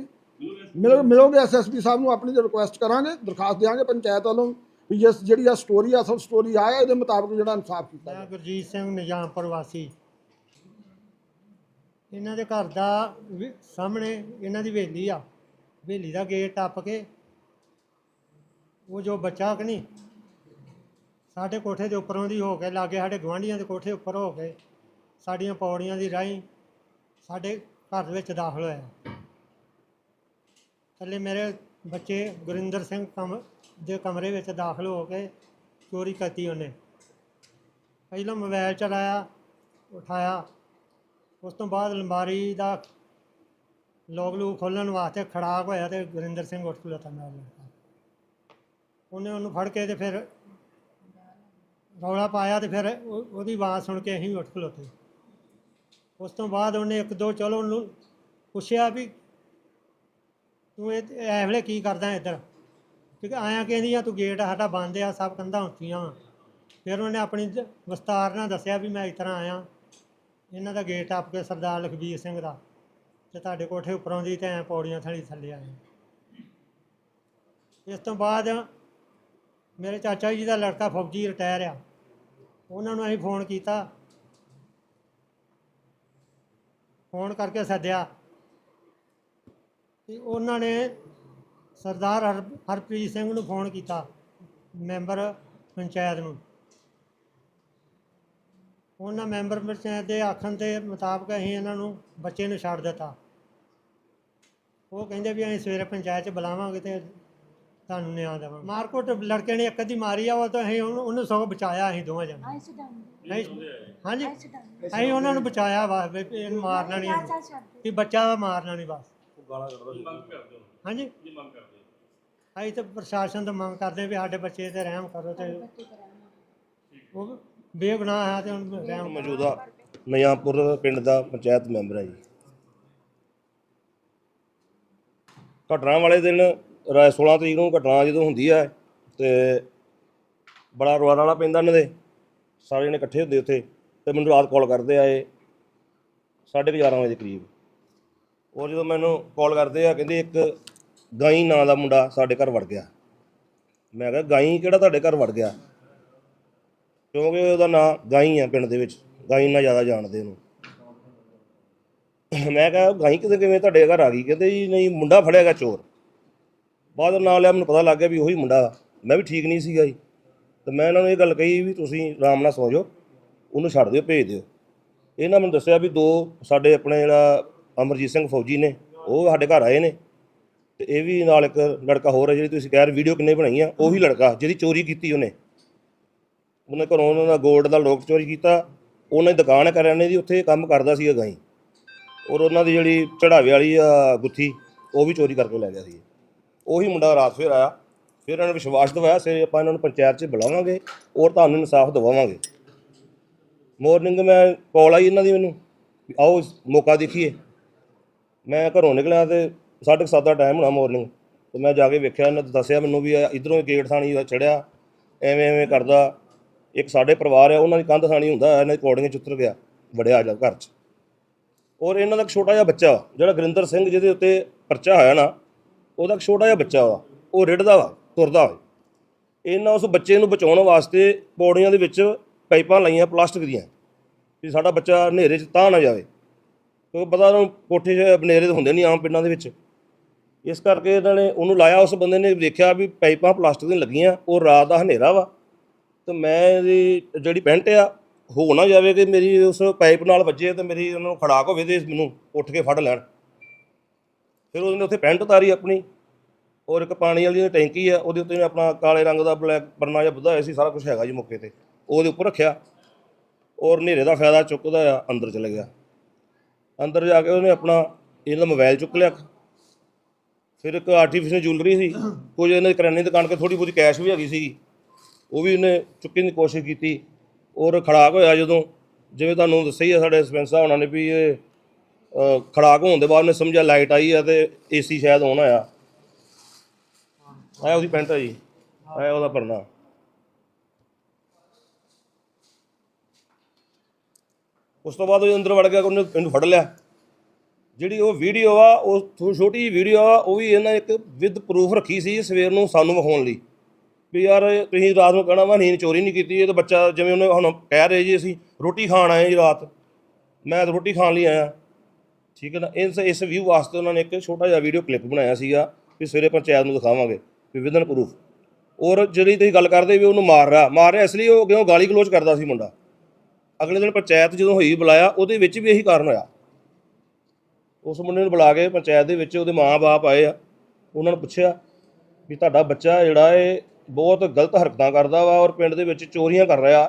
ਮਿਲੋ ਮਿਲੋਗੇ ਐਸਐਸਪੀ ਸਾਹਿਬ ਨੂੰ ਆਪਣੀ ਰਿਕੁਐਸਟ ਕਰਾਂਗੇ, ਦਰਖਾਸਤ ਦੇਵਾਂਗੇ ਪੰਚਾਇਤ ਵੱਲੋਂ। ਵੀ ਜਿਸ ਜਿਹੜੀ ਆ ਸਟੋਰੀ ਆ ਅਸਲ ਸਟੋਰੀ ਆ ਇਹਦੇ ਮੁਤਾਬਕ ਜਿਹੜਾ ਇਨਸਾਫ ਕੀਤਾ ਮੈਂ। ਗੁਰਜੀਤ ਸਿੰਘ ਨਿਜ਼ਾਮਪੁਰ ਵਾਸੀ। ਇਹਨਾਂ ਦੇ ਘਰ ਦਾ ਵੀ- ਸਾਹਮਣੇ ਇਹਨਾਂ ਦੀ ਹਵੇਲੀ ਆ। ਹਵੇਲੀ ਦਾ ਗੇਟ ਟੱਪ ਕੇ ਉਹ ਜੋ ਬੱਚਾ ਕਿ ਨਹੀਂ ਸਾਡੇ ਕੋਠੇ ਦੇ ਉੱਪਰੋਂ ਦੀ ਹੋ ਕੇ ਲਾਗੇ ਸਾਡੇ ਗਵਾਂਢੀਆਂ ਦੇ ਕੋਠੇ ਉੱਪਰ ਹੋ ਕੇ ਸਾਡੀਆਂ ਪੌੜੀਆਂ ਦੀ ਰਾਹੀਂ ਸਾਡੇ ਘਰ ਦੇ ਵਿੱਚ ਦਾਖਲ ਹੋਇਆ। ਥੱਲੇ ਮੇਰੇ ਬੱਚੇ ਗੁਰਿੰਦਰ ਸਿੰਘ ਕਮ, ਦੇ ਕਮਰੇ ਵਿੱਚ ਦਾਖਲ ਹੋ ਕੇ ਚੋਰੀ ਕਰਤੀ ਉਹਨੇ। ਪਹਿਲਾਂ ਮੋਬਾਈਲ ਚਲਾਇਆ, ਉਠਾਇਆ। ਉਸ ਤੋਂ ਬਾਅਦ ਅਲਮਾਰੀ ਦਾ ਲੋਕ ਲੂ ਖੋਲਣ ਵਾਸਤੇ ਖੜਾਕ ਹੋਇਆ ਤੇ ਗੁਰਿੰਦਰ ਸਿੰਘ ਉੱਠ ਖਲੋਤਾ ਨਾਲ ਲੜਕਾ ਉਹਨੇ ਉਹਨੂੰ ਫੜ ਕੇ ਤੇ ਫਿਰ ਰੌਲਾ ਪਾਇਆ ਤੇ ਫਿਰ ਉਹ- ਉਹਦੀ ਆਵਾਜ਼ ਸੁਣ ਕੇ ਅਸੀਂ ਉੱਠ ਖਲੋਤੇ। ਉਸ ਤੋਂ ਬਾਅਦ ਉਹਨੇ ਇੱਕ ਦੋ ਚਲੋ ਉਹਨੂੰ ਪੁੱਛਿਆ ਵੀ ਤੂੰ ਇਹ ਇਹ ਵੇਲੇ ਕੀ ਕਰਦਾ ਇੱਧਰ? ਕਿਉਂਕਿ ਆਇਆ ਕਹਿੰਦੀ ਆ, ਤੂੰ ਗੇਟ ਸਾਡਾ ਬੰਦ ਆ, ਸਭ ਕੰਧਾਂ ਉੱਚੀਆਂ ਵਾਂ। ਫਿਰ ਉਹਨੇ ਆਪਣੀ ਜ- ਵਿਸਤਾਰ ਨਾਲ ਦੱਸਿਆ ਵੀ ਮੈਂ ਇਸ ਤਰ੍ਹਾਂ ਆਇਆ। ਇਹਨਾਂ ਦਾ ਗੇਟ ਟੱਪ ਕੇ ਸਰਦਾਰ ਲਖਬੀਰ ਸਿੰਘ ਦਾ ਤੇ ਤੁਹਾਡੇ ਕੋਠੇ ਉੱਪਰੋਂ ਦੀ ਤੇ ਐ ਪੌੜੀਆਂ ਥਲੀ ਥੱਲੇ ਆਇਆ ਇਸ ਤੋਂ ਬਾਅਦ ਮੇਰੇ ਚਾਚਾ ਜੀ ਦਾ ਲੜਕਾ ਫੌਜੀ ਰਿਟਾਇਰ ਆ। ਉਹਨਾਂ ਨੂੰ ਅਸੀਂ ਫੋਨ ਕੀਤਾ। ਫੋਨ ਕਰਕੇ ਸੱਦਿਆ। ਤੇ ਉਹਨਾਂ ਨੇ ਸਰਦਾਰ ਹਰ ਹਰਪ੍ਰੀਤ ਸਿੰਘ ਨੂੰ ਫੋਨ ਕੀਤਾ ਮੈਂਬਰ ਪੰਚਾਇਤ ਨੂੰ। ਉਹਨਾਂ ਮੈਂਬਰ ਪੰਚਾਇਤ ਦੇ ਆਖਣ ਦੇ ਮੁਤਾਬਕ ਅਸੀਂ ਇਹਨਾਂ ਨੂੰ ਬੱਚੇ ਨੂੰ ਛੱਡ ਦਿੱਤਾ। ਉਹ ਕਹਿੰਦੇ ਵੀ ਅਸੀਂ ਸਵੇਰੇ ਪੰਚਾਇਤ ਚ ਬੁਲਾਵਾਂਗੇ ਤੇ ਤੁਹਾਨੂੰ ਨਿਆਂ ਦੇਵਾਂਗੇ। ਮਾਰਕੋਟ ਲੜਕੇ ਨੇ ਇੱਕ ਅੱਧੀ ਮਾਰੀ ਆ ਉਹ ਤਾਂ ਅਸੀਂ ਉਹਨੂੰ ਉਹਨੂੰ ਸਗੋਂ ਬਚਾਇਆ ਅਸੀਂ ਦੋਵਾਂ ਜਣੇ। ਨਹੀਂ ਹਾਂਜੀ। ਅਸੀਂ ਉਹਨਾਂ ਨੂੰ ਬਚਾਇਆ ਵਾ ਵੀ ਇਹਨੂੰ ਮਾਰਨਾ ਨਹੀਂ ਇਹਨੂੰ। ਵੀ ਬੱਚਾ ਮਾਰਨਾ ਨਹੀਂ ਬਸ। ਮੰਗ ਕਰਦੇ ਹੋ? ਹਾਂਜੀ? ਕੀ ਮੰਗ ਕਰਦੇ ਹੋ? ਅਸੀਂ ਤਾਂ ਪ੍ਰਸ਼ਾਸਨ ਤੋਂ ਮੰਗ ਕਰਦੇ ਹਾਂ ਵੀ ਸਾਡੇ ਬੱਚੇ ਤੇ ਰਹਿਮ ਕਰੋ ਤੇ ਉਹ ਬੇਗੁਨਾਹ ਹੈ ਤੇ ਉਹਨੂੰ ਰਹਿਮ ਮੌਜੂਦਾ ਨਿਆਂਪੁਰ ਪਿੰਡ ਦਾ ਪੰਚਾਇਤ ਮੈਂਬਰ ਹੈ ਜੀ। ਘਟਨਾ ਵਾਲੇ ਦਿਨ ਰਾ- 16 ਤਰੀਕ ਨੂੰ ਘਟਨਾ ਜਦੋਂ ਹੁੰਦੀ ਹੈ ਤੇ ਬੜਾ ਰੋਲਾ ਰਾਲਾ ਪੈਂਦਾ ਇਹਨਾਂ ਦੇ। ਸਾਰੇ ਜਣੇ ਇਕੱਠੇ ਹੁੰਦੇ ਉੱਥੇ ਤੇ ਮੈਨੂੰ ਰਾਤ ਕਾਲ ਕਰਦੇ ਆਏ ਸਾਢੇ ਕੁ 11 ਵਜੇ ਦੇ ਕਰੀਬ। ਉਹ ਜਦੋਂ ਮੈਨੂੰ ਕਾਲ ਕਰਦੇ ਆ, ਕਹਿੰਦੇ ਇੱਕ ਗਾਈ ਨਾਂ ਦਾ ਮੁੰਡਾ ਸਾਡੇ ਘਰ ਵੜ ਗਿਆ। ਮੈਂ ਕਿਹਾ, ਗਾਈ ਕਿਹੜਾ ਤੁਹਾਡੇ ਘਰ ਵੜ ਗਿਆ? ਕਿਉਂਕਿ ਉਹਦਾ ਨਾਂ ਗਾਈ ਆ ਪਿੰਡ ਦੇ ਵਿੱਚ। ਗਾਈ ਨਾਲ ਜ਼ਿਆਦਾ ਜਾਣਦੇ ਉਹਨੂੰ। ਮੈਂ ਕਿਹਾ, ਗਾਈ ਕਿਤੇ ਕਿਵੇਂ ਤੁਹਾਡੇ ਘਰ ਆ ਗਈ? ਕਹਿੰਦੇ ਜੀ, ਨਹੀਂ, ਮੁੰਡਾ ਫੜਿਆ ਗਿਆ ਚੋਰ। ਬਾਅਦ ਨਾਲ ਲਿਆ, ਮੈਨੂੰ ਪਤਾ ਲੱਗ ਗਿਆ ਵੀ ਉਹੀ ਮੁੰਡਾ ਮੈਂ ਵੀ ਠੀਕ ਨਹੀਂ ਸੀਗਾ ਜੀ। ਤੇ ਮੈਂ ਇਹਨਾਂ ਨੂੰ ਇਹ ਗੱਲ ਕਹੀ ਵੀ ਤੁਸੀਂ ਆਰਾਮ ਨਾਲ ਸੌਂ ਜਾਓ। ਉਹਨੂੰ ਛੱਡ ਦਿਓ, ਭੇਜ ਦਿਓ। ਇਹਨਾਂ ਮੈਨੂੰ ਦੱਸਿਆ ਵੀ ਦੋ ਸਾਡੇ ਆਪਣੇ ਜਿਹੜਾ ਅਮਰਜੀਤ ਸਿੰਘ ਫੌਜੀ ਨੇ, ਉਹ ਸਾਡੇ ਘਰ ਆਏ ਨੇ। ਤੇ ਇਹ ਵੀ ਨਾਲ ਇੱਕ ਲੜਕਾ ਹੋਰ ਹੈ ਜਿਹੜੀ ਤੁਸੀਂ ਕਹਿ ਰਹੇ ਵੀਡੀਓ ਕਿੰਨੇ ਬਣਾਈ ਆ, ਉਹੀ ਲੜਕਾ ਜਿਹਦੀ ਚੋਰੀ ਕੀਤੀ ਉਹਨੇ। ਉਹਨੇ ਘਰੋਂ ਉਹਨਾਂ ਦਾ 골ਡ ਦਾ ਲੋਕ ਚੋਰੀ ਕੀਤਾ, ਉਹਨੇ ਦੁਕਾਨ ਕਰਿਆਨੇ ਦੀ ਉੱਥੇ ਕੰਮ ਕਰਦਾ ਸੀ ਗਾਈ। ਔਰ ਉਹਨਾਂ ਦੀ ਜਿਹੜੀ ਚੜਾਵੇ ਵਾਲੀ ਆ ਗੁੱਥੀ, ਉਹ ਵੀ ਚੋਰੀ ਕਰਕੇ ਲੈ ਗਿਆ ਸੀ। ਉਹੀ ਮੁੰਡਾ ਰਾਤ ਫਿਰ ਆਇਆ, ਫਿਰ ਇਹਨਾਂ ਨੂੰ ਵਿਸ਼ਵਾਸ ਦਿਵਾਇਆ ਸੇ ਆਪਾਂ ਇਹਨਾਂ ਨੂੰ ਪੰਚਾਇਤ 'ਚ ਬੁਲਾਵਾਂਗੇ ਔਰ ਤੁਹਾਨੂੰ ਇਨਸਾਫ ਦਿਵਾਵਾਂਗੇ। ਮਾਰਨਿੰਗ ਮੈਂ ਕਾਲ ਆਈ ਇਹਨਾਂ ਦੀ ਮੈਨੂੰ ਆਓ ਮੌਕਾ ਦੇਖੀਏ। ਮੈਂ ਘਰੋਂ ਨਿਕਲਿਆ ਤੇ ਸਾਢੇ ਕੁ ਸੱਤ ਦਾ ਟਾਈਮ ਹੋਣਾ ਮਾਰਨਿੰਗ ਤੇ ਮੈਂ ਜਾ ਕੇ ਵੇਖਿਆ ਇਹਨਾਂ ਨੇ ਦੱਸਿਆ ਮੈਨੂੰ ਵੀ ਇਧਰੋਂ ਗੇਟ ਥਾਣੀ ਚੜਿਆ ਐਵੇਂ ਐਵੇਂ ਕਰਦਾ। ਇੱਕ ਸਾਡੇ ਪਰਿਵਾਰ ਆ ਉਹਨਾਂ ਦੀ ਕੰਧ ਥਾਣੀ ਹੁੰਦਾ ਇਹਨਾਂ ਦੀ ਕੋੜੀਆਂ ਚ ਉਤਰ ਗਿਆ ਵੜਿਆ ਜਾ ਘਰ 'ਚ। ਔਰ ਇਹਨਾਂ ਦਾ ਇੱਕ ਛੋਟਾ ਜਿਹਾ ਬੱਚਾ ਵਾ, ਜਿਹੜਾ ਗੁਰਿੰਦਰ ਸਿੰਘ ਜਿਹਦੇ ਉੱਤੇ ਪਰਚਾ ਹੋਇਆ ਨਾ ਉਹਦਾ ਇੱਕ ਛੋਟਾ ਜਿਹਾ ਬੱਚਾ ਵਾ ਉਹ ਰਿੜਦਾ ਵਾ ਤੁਰਦਾ ਵਾ। ਇਹਨਾਂ ਉਸ ਬੱਚੇ ਨੂੰ ਬਚਾਉਣ ਵਾਸਤੇ ਪੌੜੀਆਂ ਦੇ ਵਿੱਚ ਪਾਈਪਾਂ ਲਾਈਆਂ ਪਲਾਸਟਿਕ ਦੀਆਂ ਵੀ ਸਾਡਾ ਬੱਚਾ ਹਨੇਰੇ 'ਚ ਤਾਂ ਨਾ ਜਾਵੇ। ਕਿਉਂਕਿ ਪਤਾ ਉਹਨੂੰ ਕੋਠੇ 'ਚ ਹਨੇਰੇ ਤਾਂ ਹੁੰਦੇ ਨਹੀਂ ਆਮ ਪਿੰਡਾਂ ਦੇ ਵਿੱਚ। ਇਸ ਕਰਕੇ ਇਹਨਾਂ ਨੇ ਉਹਨੂੰ ਲਾਇਆ, ਉਸ ਬੰਦੇ ਨੇ ਦੇਖਿਆ ਵੀ ਪਾਈਪਾਂ ਪਲਾਸਟਿਕ ਦੀਆਂ ਲੱਗੀਆਂ, ਉਹ ਰਾਤ ਦਾ ਹਨੇਰਾ ਵਾ। ਤੇ ਮੈਂ ਇਹਦੀ ਜਿਹੜੀ ਪੈਂਟ ਆ, ਹੋ ਨਾ ਜਾਵੇ ਕਿ ਮੇਰੀ ਉਸ ਪਾਈਪ ਨਾਲ ਵੱਜੇ ਤੇ ਮੇਰੀ ਉਹਨਾਂ ਨੂੰ ਖੜਾਕ ਹੋਵੇ ਤੇ ਮੈਨੂੰ ਉੱਠ ਕੇ ਫੜ ਲੈਣ। ਫਿਰ ਉਹਨੇ ਉੱਥੇ ਪੈਂਟ ਉਤਾਰੀ ਆਪਣੀ, ਔਰ ਇੱਕ ਪਾਣੀ ਵਾਲੀ ਟੈਂਕੀ ਆ, ਉਹਦੇ ਉੱਤੇ ਉਹਨੇ ਆਪਣਾ ਕਾਲੇ ਰੰਗ ਦਾ ਬਲੈਕ ਪਰਨਾ ਜਿਹਾ ਬੁੱਧਾ ਹੋਇਆ ਸੀ, ਸਾਰਾ ਕੁਝ ਹੈਗਾ ਜੀ ਮੌਕੇ ਤੇ। ਉਹਦੇ ਉੱਪਰ ਰੱਖਿਆ, ਔਰ ਹਨੇਰੇ ਦਾ ਫਾਇਦਾ ਚੁੱਕਦਾ ਆ, ਅੰਦਰ ਚਲੇ ਗਿਆ। ਅੰਦਰ ਜਾ ਕੇ ਉਹਨੇ ਆਪਣਾ ਇਹਦਾ ਮੋਬਾਈਲ ਚੁੱਕ ਲਿਆ। ਫਿਰ ਇੱਕ ਆਰਟੀਫੀਸ਼ੀਅਲ ਜੁਐਲਰੀ ਸੀ। ਕੁਝ ਇਹਨਾਂ ਦੀ ਕਰਿਆਨੇ ਦੀ ਦੁਕਾਨ ਕੇ ਥੋੜੀ ਬਹੁਤੀ ਕੈਸ਼ ਵੀ ਹੈਗੀ ਸੀ ਉਹ ਵੀ ਉਹਨੇ ਚੁੱਕਣ ਦੀ ਕੋਸ਼ਿਸ਼ ਕੀਤੀ। ਔਰ ਖੜਾਕ ਹੋਇਆ ਜਦੋਂ। ਜਿਵੇਂ ਤੁਹਾਨੂੰ ਦੱਸਿਆ ਹੀ ਆ ਸਾਡੇ ਸਪੈਂਸਰ ਉਹਨਾਂ ਨੇ ਵੀ ਇਹ ਖੜਾਕ ਹੋਣ ਦੇ ਬਾਅਦ ਨੇ ਸਮਝਿਆ ਲਾਈਟ ਆਈ ਆ ਤੇ ਏਸੀ ਸ਼ਾਇਦ ਆਨ ਆਇਆ ਆਇਆ ਉਹਦੀ ਪੈਂਟ ਆ ਜੀ। ਆਇਆ ਉਹਦਾ ਪਰਨਾ। ਉਸ ਤੋਂ ਬਾਅਦ ਉਹ ਅੰਦਰ ਵੜ ਗਿਆ, ਉਹਨੇ ਇਹਨੂੰ ਫੜ ਲਿਆ। ਜਿਹੜੀ ਉਹ ਵੀਡੀਓ ਆ, ਉਹ ਥੋ- ਛੋਟੀ ਜਿਹੀ ਵੀਡੀਓ ਆ, ਉਹ ਵੀ ਇਹਨਾਂ ਇੱਕ ਵਿਦ ਪ੍ਰੂਫ ਰੱਖੀ ਸੀ ਸਵੇਰ ਨੂੰ ਸਾਨੂੰ ਵਿਖਾਉਣ ਲਈ। ਵੀ ਯਾਰ, ਤੁਸੀਂ ਰਾਤ ਨੂੰ ਕਹਿਣਾ ਵਾ, ਨੀਂਦ ਚੋਰੀ ਨਹੀਂ ਕੀਤੀ, ਇਹ ਤਾਂ ਬੱਚਾ ਜਿਵੇਂ ਉਹਨੇ ਹੁਣ ਕਹਿ ਰਹੇ ਜੀ ਅਸੀਂ, ਰੋਟੀ ਖਾਣ ਆਏ ਜੀ ਰਾਤ। ਮੈਂ ਤਾਂ ਰੋਟੀ ਖਾਣ ਲਈ ਆਇਆ। ਠੀਕ ਹੈ ਨਾ? ਇਸ ਇਸ ਵਿਊ ਵਾਸਤੇ ਉਹਨਾਂ ਨੇ ਇੱਕ ਛੋਟਾ ਜਿਹਾ ਵੀਡੀਓ ਕਲਿੱਪ ਬਣਾਇਆ ਸੀਗਾ, ਵੀ ਸਵੇਰੇ ਪੰਚਾਇਤ ਨੂੰ ਦਿਖਾਵਾਂਗੇ, ਵੀ ਵਿਦਨ ਪ੍ਰੂਫ ਔਰ ਜਿਹੜੀ ਤੁਸੀਂ ਗੱਲ ਕਰਦੇ ਵੀ ਉਹਨੂੰ ਮਾਰ ਰਿਹਾ ਮਾਰ ਰਿਹਾ, ਇਸ ਲਈ ਉਹ ਕਿਉਂ ਗਾਲੀ ਗਲੋਚ ਕਰਦਾ ਸੀ ਮੁੰਡਾ? ਅਗਲੇ ਦਿਨ ਪੰਚਾਇਤ ਜਦੋਂ ਹੋਈ ਬੁਲਾਇਆ, ਉਹਦੇ ਵਿੱਚ ਵੀ ਇਹੀ ਕਾਰਨ ਹੋਇਆ। ਉਸ ਮੁੰਡੇ ਨੂੰ ਬੁਲਾ ਕੇ ਪੰਚਾਇਤ ਦੇ ਵਿੱਚ ਉਹਦੇ ਮਾਂ-ਬਾਪ ਆਏ ਆ, ਉਹਨਾਂ ਨੂੰ ਪੁੱਛਿਆ ਵੀ ਤੁਹਾਡਾ ਬੱਚਾ ਜਿਹੜਾ ਇਹ ਬਹੁਤ ਗਲਤ ਹਰਕਤਾਂ ਕਰਦਾ ਵਾ ਔਰ ਪਿੰਡ ਦੇ ਵਿੱਚ ਚੋਰੀਆਂ ਕਰ ਰਿਹਾ।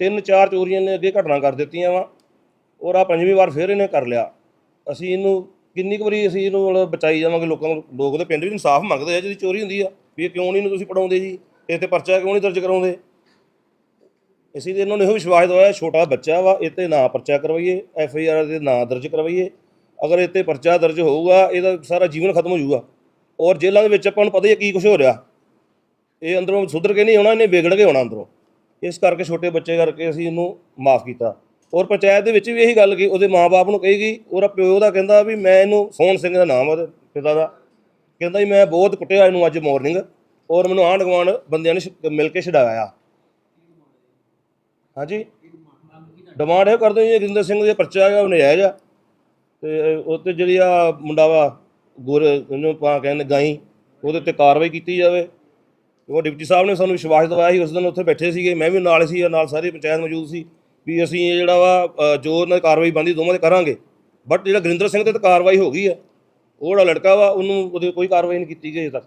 ਤਿੰਨ ਚਾਰ ਚੋਰੀਆਂ ਨੇ, ਅੱਗੇ ਘਟਨਾ ਕਰ ਦਿੱਤੀਆਂ ਵਾ ਔਰ ਆ ਪੰਜਵੀਂ ਵਾਰ ਫਿਰ ਇਹਨੇ ਕਰ ਲਿਆ। ਅਸੀਂ ਇਹਨੂੰ ਕਿੰਨੀ ਕੁ ਵਾਰੀ ਅਸੀਂ ਇਹਨੂੰ ਮਤਲਬ ਬਚਾਈ ਜਾਵਾਂਗੇ ਲੋਕਾਂ ਨੂੰ, ਲੋਕ ਦੇ ਪਿੰਡ ਵੀ ਇਨਸਾਫ ਮੰਗਦੇ ਆ ਜਿਹਦੀ ਚੋਰੀ ਹੁੰਦੀ ਆ, ਵੀ ਇਹ ਕਿਉਂ ਨਹੀਂ ਇਹਨੂੰ ਤੁਸੀਂ ਪੜਾਉਂਦੇ ਜੀ? ਇਹ ਤੇ ਪਰਚਾ ਕਿਉਂ ਨਹੀਂ ਦਰਜ ਕਰਾਉਂਦੇ? ਅਸੀਂ ਤੇ ਇਹਨਾਂ ਨੂੰ ਇਹੋ ਵਿਸ਼ਵਾਸ ਦਵਾਇਆ, ਛੋਟਾ ਬੱਚਾ ਵਾ, ਇਹ ਤੇ ਨਾ ਪਰਚਾ ਕਰਵਾਈਏ ਐਫ ਆਈ ਆਰ ਦੇ ਨਾਂ ਦਰਜ ਕਰਵਾਈਏ। ਅਗਰ ਇਹ ਤੇ ਪਰਚਾ ਦਰਜ ਹੋਊਗਾ, ਇਹਦਾ ਸਾਰਾ ਜੀਵਨ ਖਤਮ ਹੋ ਜਾਊਗਾ। ਔਰ ਜੇਲ੍ਹਾਂ ਦੇ ਵਿੱਚ ਆਪਾਂ ਨੂੰ ਪਤਾ ਹੀ ਹੈ ਕੀ ਕੁਝ ਹੋ ਰਿਹਾ। ਇਹ ਅੰਦਰੋਂ ਸੁਧਰ ਕੇ ਨਹੀਂ ਆਉਣਾ, ਇਹਨੇ ਵਿਗੜ ਕੇ ਆਉਣਾ ਅੰਦਰੋਂ। ਇਸ ਕਰਕੇ ਛੋਟੇ ਬੱਚੇ ਕਰਕੇ ਅਸੀਂ ਇਹਨੂੰ ਮਾਫ ਕੀਤਾ। ਔਰ ਪੰਚਾਇਤ ਦੇ ਵਿੱਚ ਵੀ ਇਹੀ ਗੱਲ ਕੀ ਉਹਦੇ ਮਾਪੇ ਨੂੰ ਕਹੇਗੀ ਉਹਦਾ ਪਿਓ ਦਾ ਕਹਿੰਦਾ ਵੀ ਮੈਂ ਇਹਨੂੰ ਸੋਹਣ ਸਿੰਘ ਦਾ ਨਾਮ ਆ ਉਹਦੇ ਪਿਤਾ ਦਾ। ਕਹਿੰਦਾ ਜੀ, ਮੈਂ ਬਹੁਤ ਕੁੱਟਿਆ ਇਹਨੂੰ ਅੱਜ ਮਾਰਨਿੰਗ ਔਰ ਮੈਨੂੰ ਆਂਢ ਗੁਆਂਢ ਬੰਦਿਆਂ ਨੇ ਛ- ਮਿਲ ਕੇ ਛਡਾਇਆ। ਹਾਂਜੀ। ਡਿਮਾਂਡ ਇਹ ਕਰਦੇ ਜੀ ਗਿੰਦਰ ਸਿੰਘ ਦੇ ਪਰਚਾ ਹੈਗਾ ਉਹ ਨਜਾਇਜ਼ ਆ। ਤੇ ਉਹ ਤੇ ਜਿਹੜੀ ਆ ਮੁੰਡਾ ਵਾ ਗੁਰ ਇਹਨੂੰ ਪਾ ਕਹਿੰਦੇ ਗਾਈ, ਉਹਦੇ ਤੇ ਕਾਰਵਾਈ ਕੀਤੀ ਜਾਵੇ। ਉਹ ਡਿਪਟੀ ਸਾਹਿਬ ਨੇ ਸਾਨੂੰ ਵਿਸ਼ਵਾਸ ਦਿਵਾਇਆ ਸੀ, ਉਸ ਦਿਨ ਉੱਥੇ ਬੈਠੇ ਸੀਗੇ, ਮੈਂ ਵੀ ਨਾਲ ਸੀ, ਨਾਲ ਸਾਰੀ ਪੰਚਾਇਤ ਮੌਜੂਦ ਸੀ, ਵੀ ਅਸੀਂ ਇਹ ਜਿਹੜਾ ਵਾ ਜੋ ਉਹਨਾਂ ਦੀ ਕਾਰਵਾਈ ਬੰਦੀ ਦੋਵਾਂ ਤੇ ਕਰਾਂਗੇ। ਬਟ ਜਿਹੜਾ ਗਰਿੰਦਰ ਸਿੰਘ ਤੇ ਤਾਂ ਕਾਰਵਾਈ ਹੋ ਗਈ ਆ। ਉਹ ਜਿਹੜਾ ਲੜਕਾ ਵਾ, ਉਹਨੂੰ ਉਹਦੇ ਕੋਈ ਕਾਰਵਾਈ ਨਹੀਂ ਕੀਤੀ ਗਈ ਅਜੇ ਤੱਕ।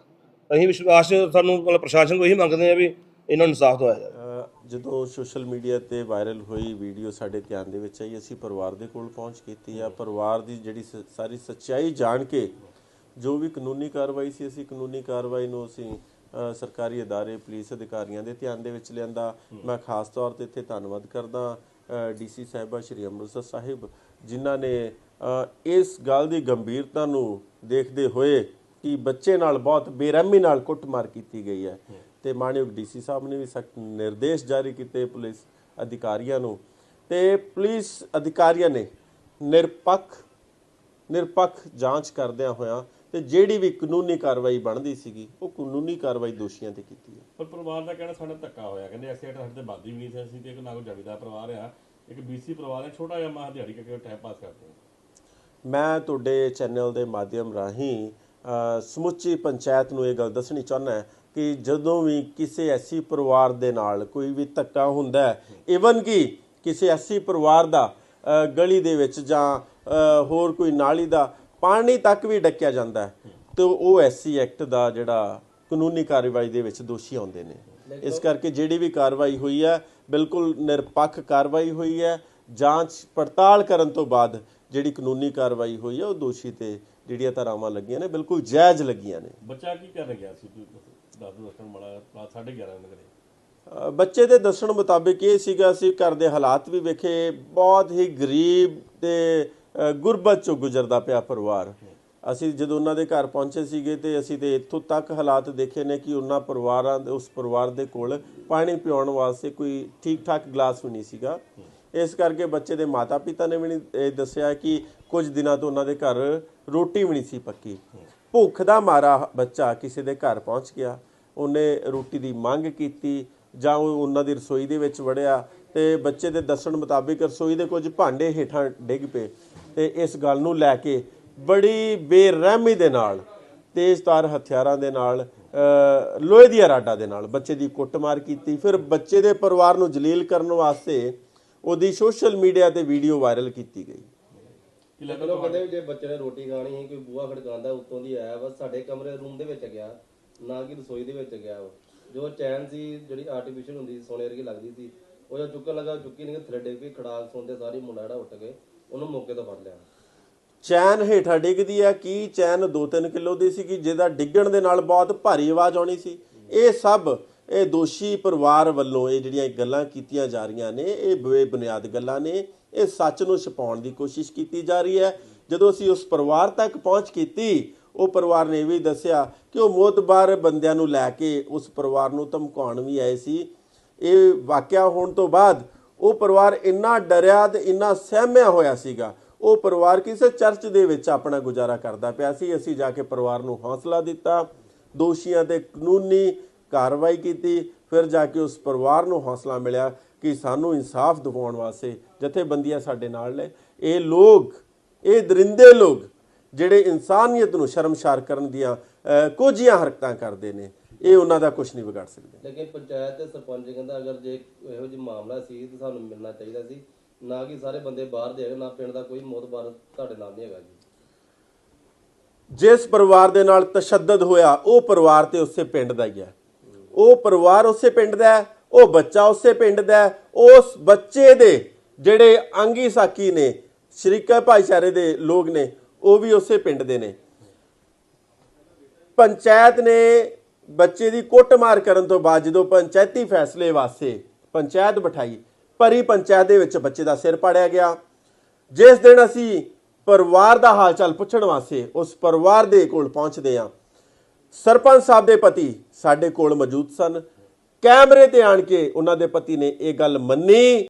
ਅਸੀਂ ਵਿਸ਼ਵਾਸ, ਸਾਨੂੰ ਮਤਲਬ ਪ੍ਰਸ਼ਾਸਨ ਨੂੰ ਇਹੀ ਮੰਗਦੇ ਆ ਵੀ ਇਹਨਾਂ ਨੂੰ ਇਨਸਾਫ ਦਵਾਇਆ ਜਾਵੇ। ਜਦੋਂ ਸੋਸ਼ਲ ਮੀਡੀਆ ਤੇ ਵਾਇਰਲ ਹੋਈ ਵੀਡੀਓ ਸਾਡੇ ਧਿਆਨ ਦੇ ਵਿੱਚ ਆਈ, ਅਸੀਂ ਪਰਿਵਾਰ ਦੇ ਕੋਲ ਪਹੁੰਚ ਕੀਤੀ ਆ। ਪਰਿਵਾਰ ਦੀ ਜਿਹੜੀ ਸ- ਸਾਰੀ ਸੱਚਾਈ ਜਾਣ ਕੇ ਜੋ ਵੀ ਕਾਨੂੰਨੀ ਕਾਰਵਾਈ ਸੀ, ਅਸੀਂ ਕਾਨੂੰਨੀ ਕਾਰਵਾਈ ਨੂੰ ਅਸੀਂ ਸਰਕਾਰੀ ਅਦਾਰੇ, ਪੁਲਿਸ ਅਧਿਕਾਰੀਆਂ ਦੇ ਧਿਆਨ ਦੇ ਵਿੱਚ ਲਿਆਂਦਾ। ਮੈਂ ਖਾਸ ਤੌਰ ਤੇ ਇੱਥੇ ਧੰਨਵਾਦ ਕਰਦਾ ਡੀਸੀ ਸਾਹਿਬਾ ਸ਼੍ਰੀ ਅੰਮ੍ਰਿਤਸਰ ਸਾਹਿਬ, ਜਿਨ੍ਹਾਂ ਨੇ ਇਸ ਗੱਲ ਦੀ ਗੰਭੀਰਤਾ ਨੂੰ ਦੇਖਦੇ ਹੋਏ ਕਿ ਬੱਚੇ ਨਾਲ ਬਹੁਤ ਬੇਰਹਿਮੀ ਨਾਲ ਕੁੱਟਮਾਰ ਕੀਤੀ ਗਈ ਹੈ। ਤੇ ਮਾਨਯੋਗ ਡੀਸੀ ਸਾਹਿਬ ਨੇ ਵੀ ਸਖਤ ਨਿਰਦੇਸ਼ ਜਾਰੀ ਕੀਤੇ ਪੁਲਿਸ ਅਧਿਕਾਰੀਆਂ ਨੂੰ। ਤੇ ਪੁਲਿਸ ਅਧਿਕਾਰੀਆਂ ਨੇ ਨਿਰਪੱਖ ਨਿਰਪੱਖ ਜਾਂਚ ਕਰਦਿਆਂ ਹੋਇਆਂ ਤੇ ਜਿਹੜੀ ਵੀ ਕਾਨੂੰਨੀ ਕਾਰਵਾਈ ਬਣਦੀ ਸੀਗੀ ਉਹ ਕਾਨੂੰਨੀ ਕਾਰਵਾਈ ਦੋਸ਼ੀਆਂ ਤੇ ਕੀਤੀ ਹੈ। ਪਰ ਪਰਿਵਾਰ ਦਾ ਕਹਿਣਾ ਸਾਡਾ ਧੱਕਾ ਹੋਇਆ। ਕਹਿੰਦੇ ਐਸੇ ਸਾਡੇ ਤੇ ਬਾਦੀ ਵੀ ਨਹੀਂ ਸੀ ਤੇ ਇੱਕ ਨਾ ਕੋਈ ਜਮੀਦਾਰ ਪਰਿਵਾਰ ਆ ਇੱਕ ਬੀਸੀ ਪਰਿਵਾਰ ਹੈ ਛੋਟਾ ਜਿਹਾ ਮਾਹ ਦਿਹਾੜੀ ਕਰਕੇ ਟਾਈਮ ਪਾਸ ਕਰਦੇ ਹਾਂ ਮੈਂ ਤੁਹਾਡੇ ਚੈਨਲ ਦੇ ਮਾਧਿਅਮ ਰਾਹੀਂ ਸਮੁੱਚੀ ਪੰਚਾਇਤ ਨੂੰ ਇਹ ਗੱਲ ਦੱਸਣੀ ਚਾਹੁੰਦਾ ਕਿ ਜਦੋਂ ਵੀ ਕਿਸੇ ਐਸੀ ਪਰਿਵਾਰ ਦੇ ਨਾਲ ਕੋਈ ਵੀ ਧੱਕਾ ਹੁੰਦਾ ਹੈ ਇਵਨ ਕਿ ਕਿਸੇ ਐਸੀ ਪਰਿਵਾਰ ਦਾ ਗਲੀ ਦੇ ਵਿੱਚ ਜਾਂ ਹੋਰ ਕੋਈ ਨਾਲੀ ਦਾ ਪਾਣੀ ਤੱਕ ਵੀ ਡੱਕਿਆ ਜਾਂਦਾ ਹੈ ਤੇ ਉਹ ਐਸੀ ਐਕਟ ਦਾ ਜਿਹੜਾ ਕਾਨੂੰਨੀ ਕਾਰਵਾਈ ਦੇ ਵਿੱਚ ਦੋਸ਼ੀ ਆਉਂਦੇ ਨੇ। ਇਸ ਕਰਕੇ ਜਿਹੜੀ ਵੀ ਕਾਰਵਾਈ ਹੋਈ ਹੈ ਬਿਲਕੁਲ ਨਿਰਪੱਖ ਕਾਰਵਾਈ ਹੋਈ ਹੈ ਜਾਂਚ ਪੜਤਾਲ ਕਰਨ ਤੋਂ ਬਾਅਦ ਜਿਹੜੀ ਕਾਨੂੰਨੀ ਕਾਰਵਾਈ ਹੋਈ ਹੈ ਉਹ ਦੋਸ਼ੀ ਤੇ ਜਿਹੜੀਆਂ ਧਾਰਾਵਾਂ ਲੱਗੀਆਂ ਨੇ ਬਿਲਕੁਲ ਜਾਇਜ਼ ਲੱਗੀਆਂ ਨੇ। ਬੱਚਾ ਕੀ ਕਰਨ ਗਿਆ ਸੀ? ਤੂੰ ਦੱਸਣ ਵਾਲਾ ਰਾਤ 11:30 ਵਜੇ ਕਰੇ ਬੱਚੇ ਦੇ ਦੱਸਣ ਮੁਤਾਬਿਕ ਇਹ ਸੀਗਾ, ਅਸੀਂ ਘਰ ਦੇ ਹਾਲਾਤ ਵੀ ਵੇਖੇ, ਬਹੁਤ ਹੀ ਗਰੀਬ ਤੇ ਗੁਰਬਤ ਚੋਂ ਗੁਜ਼ਰਦਾ ਪਿਆ ਪਰਿਵਾਰ। ਅਸੀਂ ਜਦੋਂ ਉਹਨਾਂ ਦੇ ਘਰ ਪਹੁੰਚੇ ਸੀਗੇ ਤੇ ਅਸੀਂ ਤੇ ਇੱਥੋਂ ਤੱਕ ਹਾਲਾਤ ਦੇਖੇ ਨੇ ਕਿ ਉਹਨਾਂ ਪਰਿਵਾਰਾਂ ਦੇ, ਉਸ ਪਰਿਵਾਰ ਦੇ ਕੋਲ ਪਾਣੀ ਪਿਉਣ ਵਾਸਤੇ ਕੋਈ ਠੀਕ ਠਾਕ ਗਲਾਸ ਵੀ ਨਹੀਂ ਸੀਗਾ। ਇਸ ਕਰਕੇ ਬੱਚੇ ਦੇ ਮਾਤਾ-ਪਿਤਾ ਨੇ ਵੀ ਨਹੀਂ, ਇਹ ਦੱਸਿਆ ਕਿ ਕੁਝ ਦਿਨਾਂ ਤੋਂ ਉਹਨਾਂ ਦੇ ਘਰ ਰੋਟੀ ਵੀ ਨਹੀਂ ਸੀ ਪੱਕੀ। ਭੁੱਖ ਦਾ ਮਾਰਾ ਬੱਚਾ ਕਿਸੇ ਦੇ ਘਰ ਪਹੁੰਚ ਗਿਆ। ਉਹਨੇ ਰੋਟੀ ਦੀ ਮੰਗ ਕੀਤੀ ਜਾਂ ਉਹ ਉਹਨਾਂ ਦੀ ਰਸੋਈ ਦੇ ਵਿੱਚ ਵੜਿਆ ਤੇ ਬੱਚੇ ਦੇ ਦੱਸਣ ਮੁਤਾਬਿਕ ਰਸੋਈ ਦੇ ਕੁਝ ਭਾਂਡੇ ਹੇਠਾਂ ਡਿੱਗ ਪਏ ਤੇ ਇਸ ਗੱਲ ਨੂੰ ਲੈ ਕੇ ਬੜੀ ਬੇਰਹਿਮੀ ਦੇ ਨਾਲ ਤੇਜ਼ਧਾਰ ਹਥਿਆਰਾਂ ਦੇ ਨਾਲ ਲੋਹੇ ਦੀਆਂ ਰਾਡਾਂ ਦੇ ਨਾਲ ਬੱਚੇ ਦੀ ਕੁੱਟਮਾਰ ਕੀਤੀ। ਫਿਰ ਬੱਚੇ ਦੇ ਪਰਿਵਾਰ ਨੂੰ ਜਲੀਲ ਕਰਨ ਵਾਸਤੇ ਉਹਦੀ ਸੋਸ਼ਲ ਮੀਡੀਆ ਤੇ ਵੀਡੀਓ ਵਾਇਰਲ ਕੀਤੀ ਗਈ। ਕੀ ਲੱਗਦਾ ਕਹਿੰਦੇ ਜੇ ਬੱਚੇ ਨੇ ਰੋਟੀ ਖਾਣੀ ਹੈ ਕੋਈ ਬੂਹਾ ਖੜਕਾਉਂਦਾ ਉੱਤੋਂ ਦੀ ਆਇਆ ਵਾ ਸਾਡੇ ਕਮਰੇ ਰੂਮ ਦੇ ਵਿੱਚ ਗਿਆ। ਨਾ ਕਿ ਰਸੋਈ ਦੇ ਵਿੱਚ ਗਿਆ ਵਾ ਜੋ ਚੈਨ ਸੀ, ਜਿਹੜੀ ਆਰਟੀਫੀਸ਼ੀਅਲ ਹੁੰਦੀ ਸੀ, ਸੋਨੇ ਵਰਗੀ ਲੱਗਦੀ ਸੀ, ਉਹ ਜਦ ਚੁੱਕਣ ਲੱਗਾ ਚੁੱਕੀ ਨਹੀਂ ਥੱਲੇ ਡਿੱਗ ਖੜਾਕ ਸੁਣਦੇ ਸਾਰੀ ਮੁੰਡਾ ਜਿਹੜਾ ਉੱਠ ਕੇ ਉਹਨੂੰ ਮੌਕੇ ਤੋਂ ਫੜ ਲਿਆ। ਚੈਨ ਹੇਠਾਂ ਡਿੱਗਦੀ ਆ, ਕੀ ਚੈਨ 2-3 ਕਿਲੋ ਦੀ ਸੀ ਕਿ ਜਿਹਦਾ ਡਿੱਗਣ ਦੇ ਨਾਲ ਬਹੁਤ ਭਾਰੀ ਆਵਾਜ਼ ਆਉਣੀ ਸੀ? ਇਹ ਸਭ, ਇਹ ਦੋਸ਼ੀ ਪਰਿਵਾਰ ਵੱਲੋਂ ਇਹ ਜਿਹੜੀਆਂ ਗੱਲਾਂ ਕੀਤੀਆਂ ਜਾ ਰਹੀਆਂ ਨੇ, ਇਹ ਬੇਬੁਨਿਆਦ ਗੱਲਾਂ ਨੇ, ਇਹ ਸੱਚ ਨੂੰ ਛੁਪਾਉਣ ਦੀ ਕੋਸ਼ਿਸ਼ ਕੀਤੀ ਜਾ ਰਹੀ ਹੈ। ਜਦੋਂ ਅਸੀਂ ਉਸ ਪਰਿਵਾਰ ਤੱਕ ਪਹੁੰਚ ਕੀਤੀ ਉਹ ਪਰਿਵਾਰ ਨੇ ਇਹ ਵੀ ਦੱਸਿਆ ਕਿ ਉਹ ਮੋਤਬਾਰ ਬੰਦਿਆਂ ਨੂੰ ਲੈ ਕੇ ਉਸ ਪਰਿਵਾਰ ਨੂੰ ਧਮਕਾਉਣ ਵੀ ਆਏ ਸੀ। ਇਹ ਵਾਕਿਆ ਹੋਣ ਤੋਂ ਬਾਅਦ ਉਹ ਪਰਿਵਾਰ ਇੰਨਾ ਡਰਿਆ ਤੇ ਇੰਨਾ ਸਹਿਮਿਆ ਹੋਇਆ ਸੀਗਾ। ਉਹ ਪਰਿਵਾਰ ਕਿਸੇ ਚਰਚ ਦੇ ਵਿੱਚ ਆਪਣਾ ਗੁਜ਼ਾਰਾ ਕਰਦਾ ਪਿਆ ਸੀ। ਅਸੀਂ ਜਾ ਕੇ ਪਰਿਵਾਰ ਨੂੰ ਹੌਸਲਾ ਦਿੱਤਾ, ਦੋਸ਼ੀਆਂ ਤੇ ਕਾਨੂੰਨੀ ਕਾਰਵਾਈ ਕੀਤੀ, ਫਿਰ ਜਾ ਕੇ ਉਸ ਪਰਿਵਾਰ ਨੂੰ ਹੌਸਲਾ ਮਿਲਿਆ ਕਿ ਸਾਨੂੰ ਇਨਸਾਫ ਦਿਵਾਉਣ ਵਾਸਤੇ ਜਥੇਬੰਦੀਆਂ ਸਾਡੇ ਨਾਲ ਨੇ। ਇਹ ਲੋਕ, ਇਹ ਦਰਿੰਦੇ ਲੋਕ ਜਿਹੜੇ ਇਨਸਾਨੀਅਤ ਨੂੰ ਸ਼ਰਮਸ਼ਾਰ ਕਰਨ ਦੀਆਂ ਕੋਝੀਆਂ ਹਰਕਤਾਂ ਕਰਦੇ ਨੇ ਇਹ ਉਹਨਾਂ ਦਾ ਕੁਝ ਨਹੀਂ ਵਿਗਾੜ ਸਕਦੇ। ਲੇਕਿਨ ਪੰਚਾਇਤ ਤੇ ਸਰਪੰਚ ਕਹਿੰਦਾ ਅਗਰ ਜੇ ਇਹੋ ਜਿਹਾ ਮਾਮਲਾ ਸੀ ਤਾਂ ਸਾਨੂੰ ਮਿਲਣਾ ਚਾਹੀਦਾ ਸੀ ਨਾ ਕਿ ਸਾਰੇ ਬੰਦੇ ਬਾਹਰ ਦੇ ਹੈਗੇ ਨਾ ਪਿੰਡ ਦਾ ਕੋਈ ਮੋਤਬਾਰ ਤੁਹਾਡੇ ਨਾਲ ਨਹੀਂ ਹੈਗਾ ਜੀ। ਜਿਸ ਪਰਿਵਾਰ ਦੇ ਨਾਲ ਤਸ਼ੱਦਦ ਹੋਇਆ ਉਹ ਪਰਿਵਾਰ ਤੇ ਉਸੇ ਪਿੰਡ ਦਾ ਹੀ ਹੈ। ਉਹ ਪਰਿਵਾਰ ਉਸੇ ਪਿੰਡ ਦਾ ਹੈ ਉਹ ਬੱਚਾ ਉਸੇ ਪਿੰਡ ਦਾ ਹੈ ਉਸ ਬੱਚੇ ਦੇ ਜਿਹੜੇ ਅੰਗੀ ਸਾਕੀ ਨੇ ਸ਼ਰੀਕਾ ਭਾਈਚਾਰੇ ਦੇ ਲੋਕ ਨੇ ਉਹ ਵੀ ਉਸੇ ਪਿੰਡ ਦੇ ਨੇ। ਪੰਚਾਇਤ ਨੇ ਬੱਚੇ ਦੀ ਕੁੱਟਮਾਰ ਕਰਨ ਤੋਂ ਬਾਅਦ ਜਦੋਂ ਪੰਚਾਇਤੀ ਫੈਸਲੇ ਵਾਸਤੇ ਪੰਚਾਇਤ ਬਿਠਾਈ, ਭਰੀ ਪੰਚਾਇਤ ਦੇ ਵਿੱਚ ਬੱਚੇ ਦਾ ਸਿਰ ਪਾੜਿਆ ਗਿਆ। ਜਿਸ ਦਿਨ ਅਸੀਂ ਪਰਿਵਾਰ ਦਾ ਹਾਲ ਚਾਲ ਪੁੱਛਣ ਵਾਸਤੇ ਉਸ ਪਰਿਵਾਰ ਦੇ ਕੋਲ ਪਹੁੰਚਦੇ ਹਾਂ। ਸਰਪੰਚ ਸਾਹਿਬ ਦੇ ਪਤੀ ਸਾਡੇ ਕੋਲ ਮੌਜੂਦ ਸਨ। ਕੈਮਰੇ ਤੇ ਆਣ ਕੇ ਉਹਨਾਂ ਦੇ ਪਤੀ ਨੇ ਇਹ ਗੱਲ ਮੰਨੀ।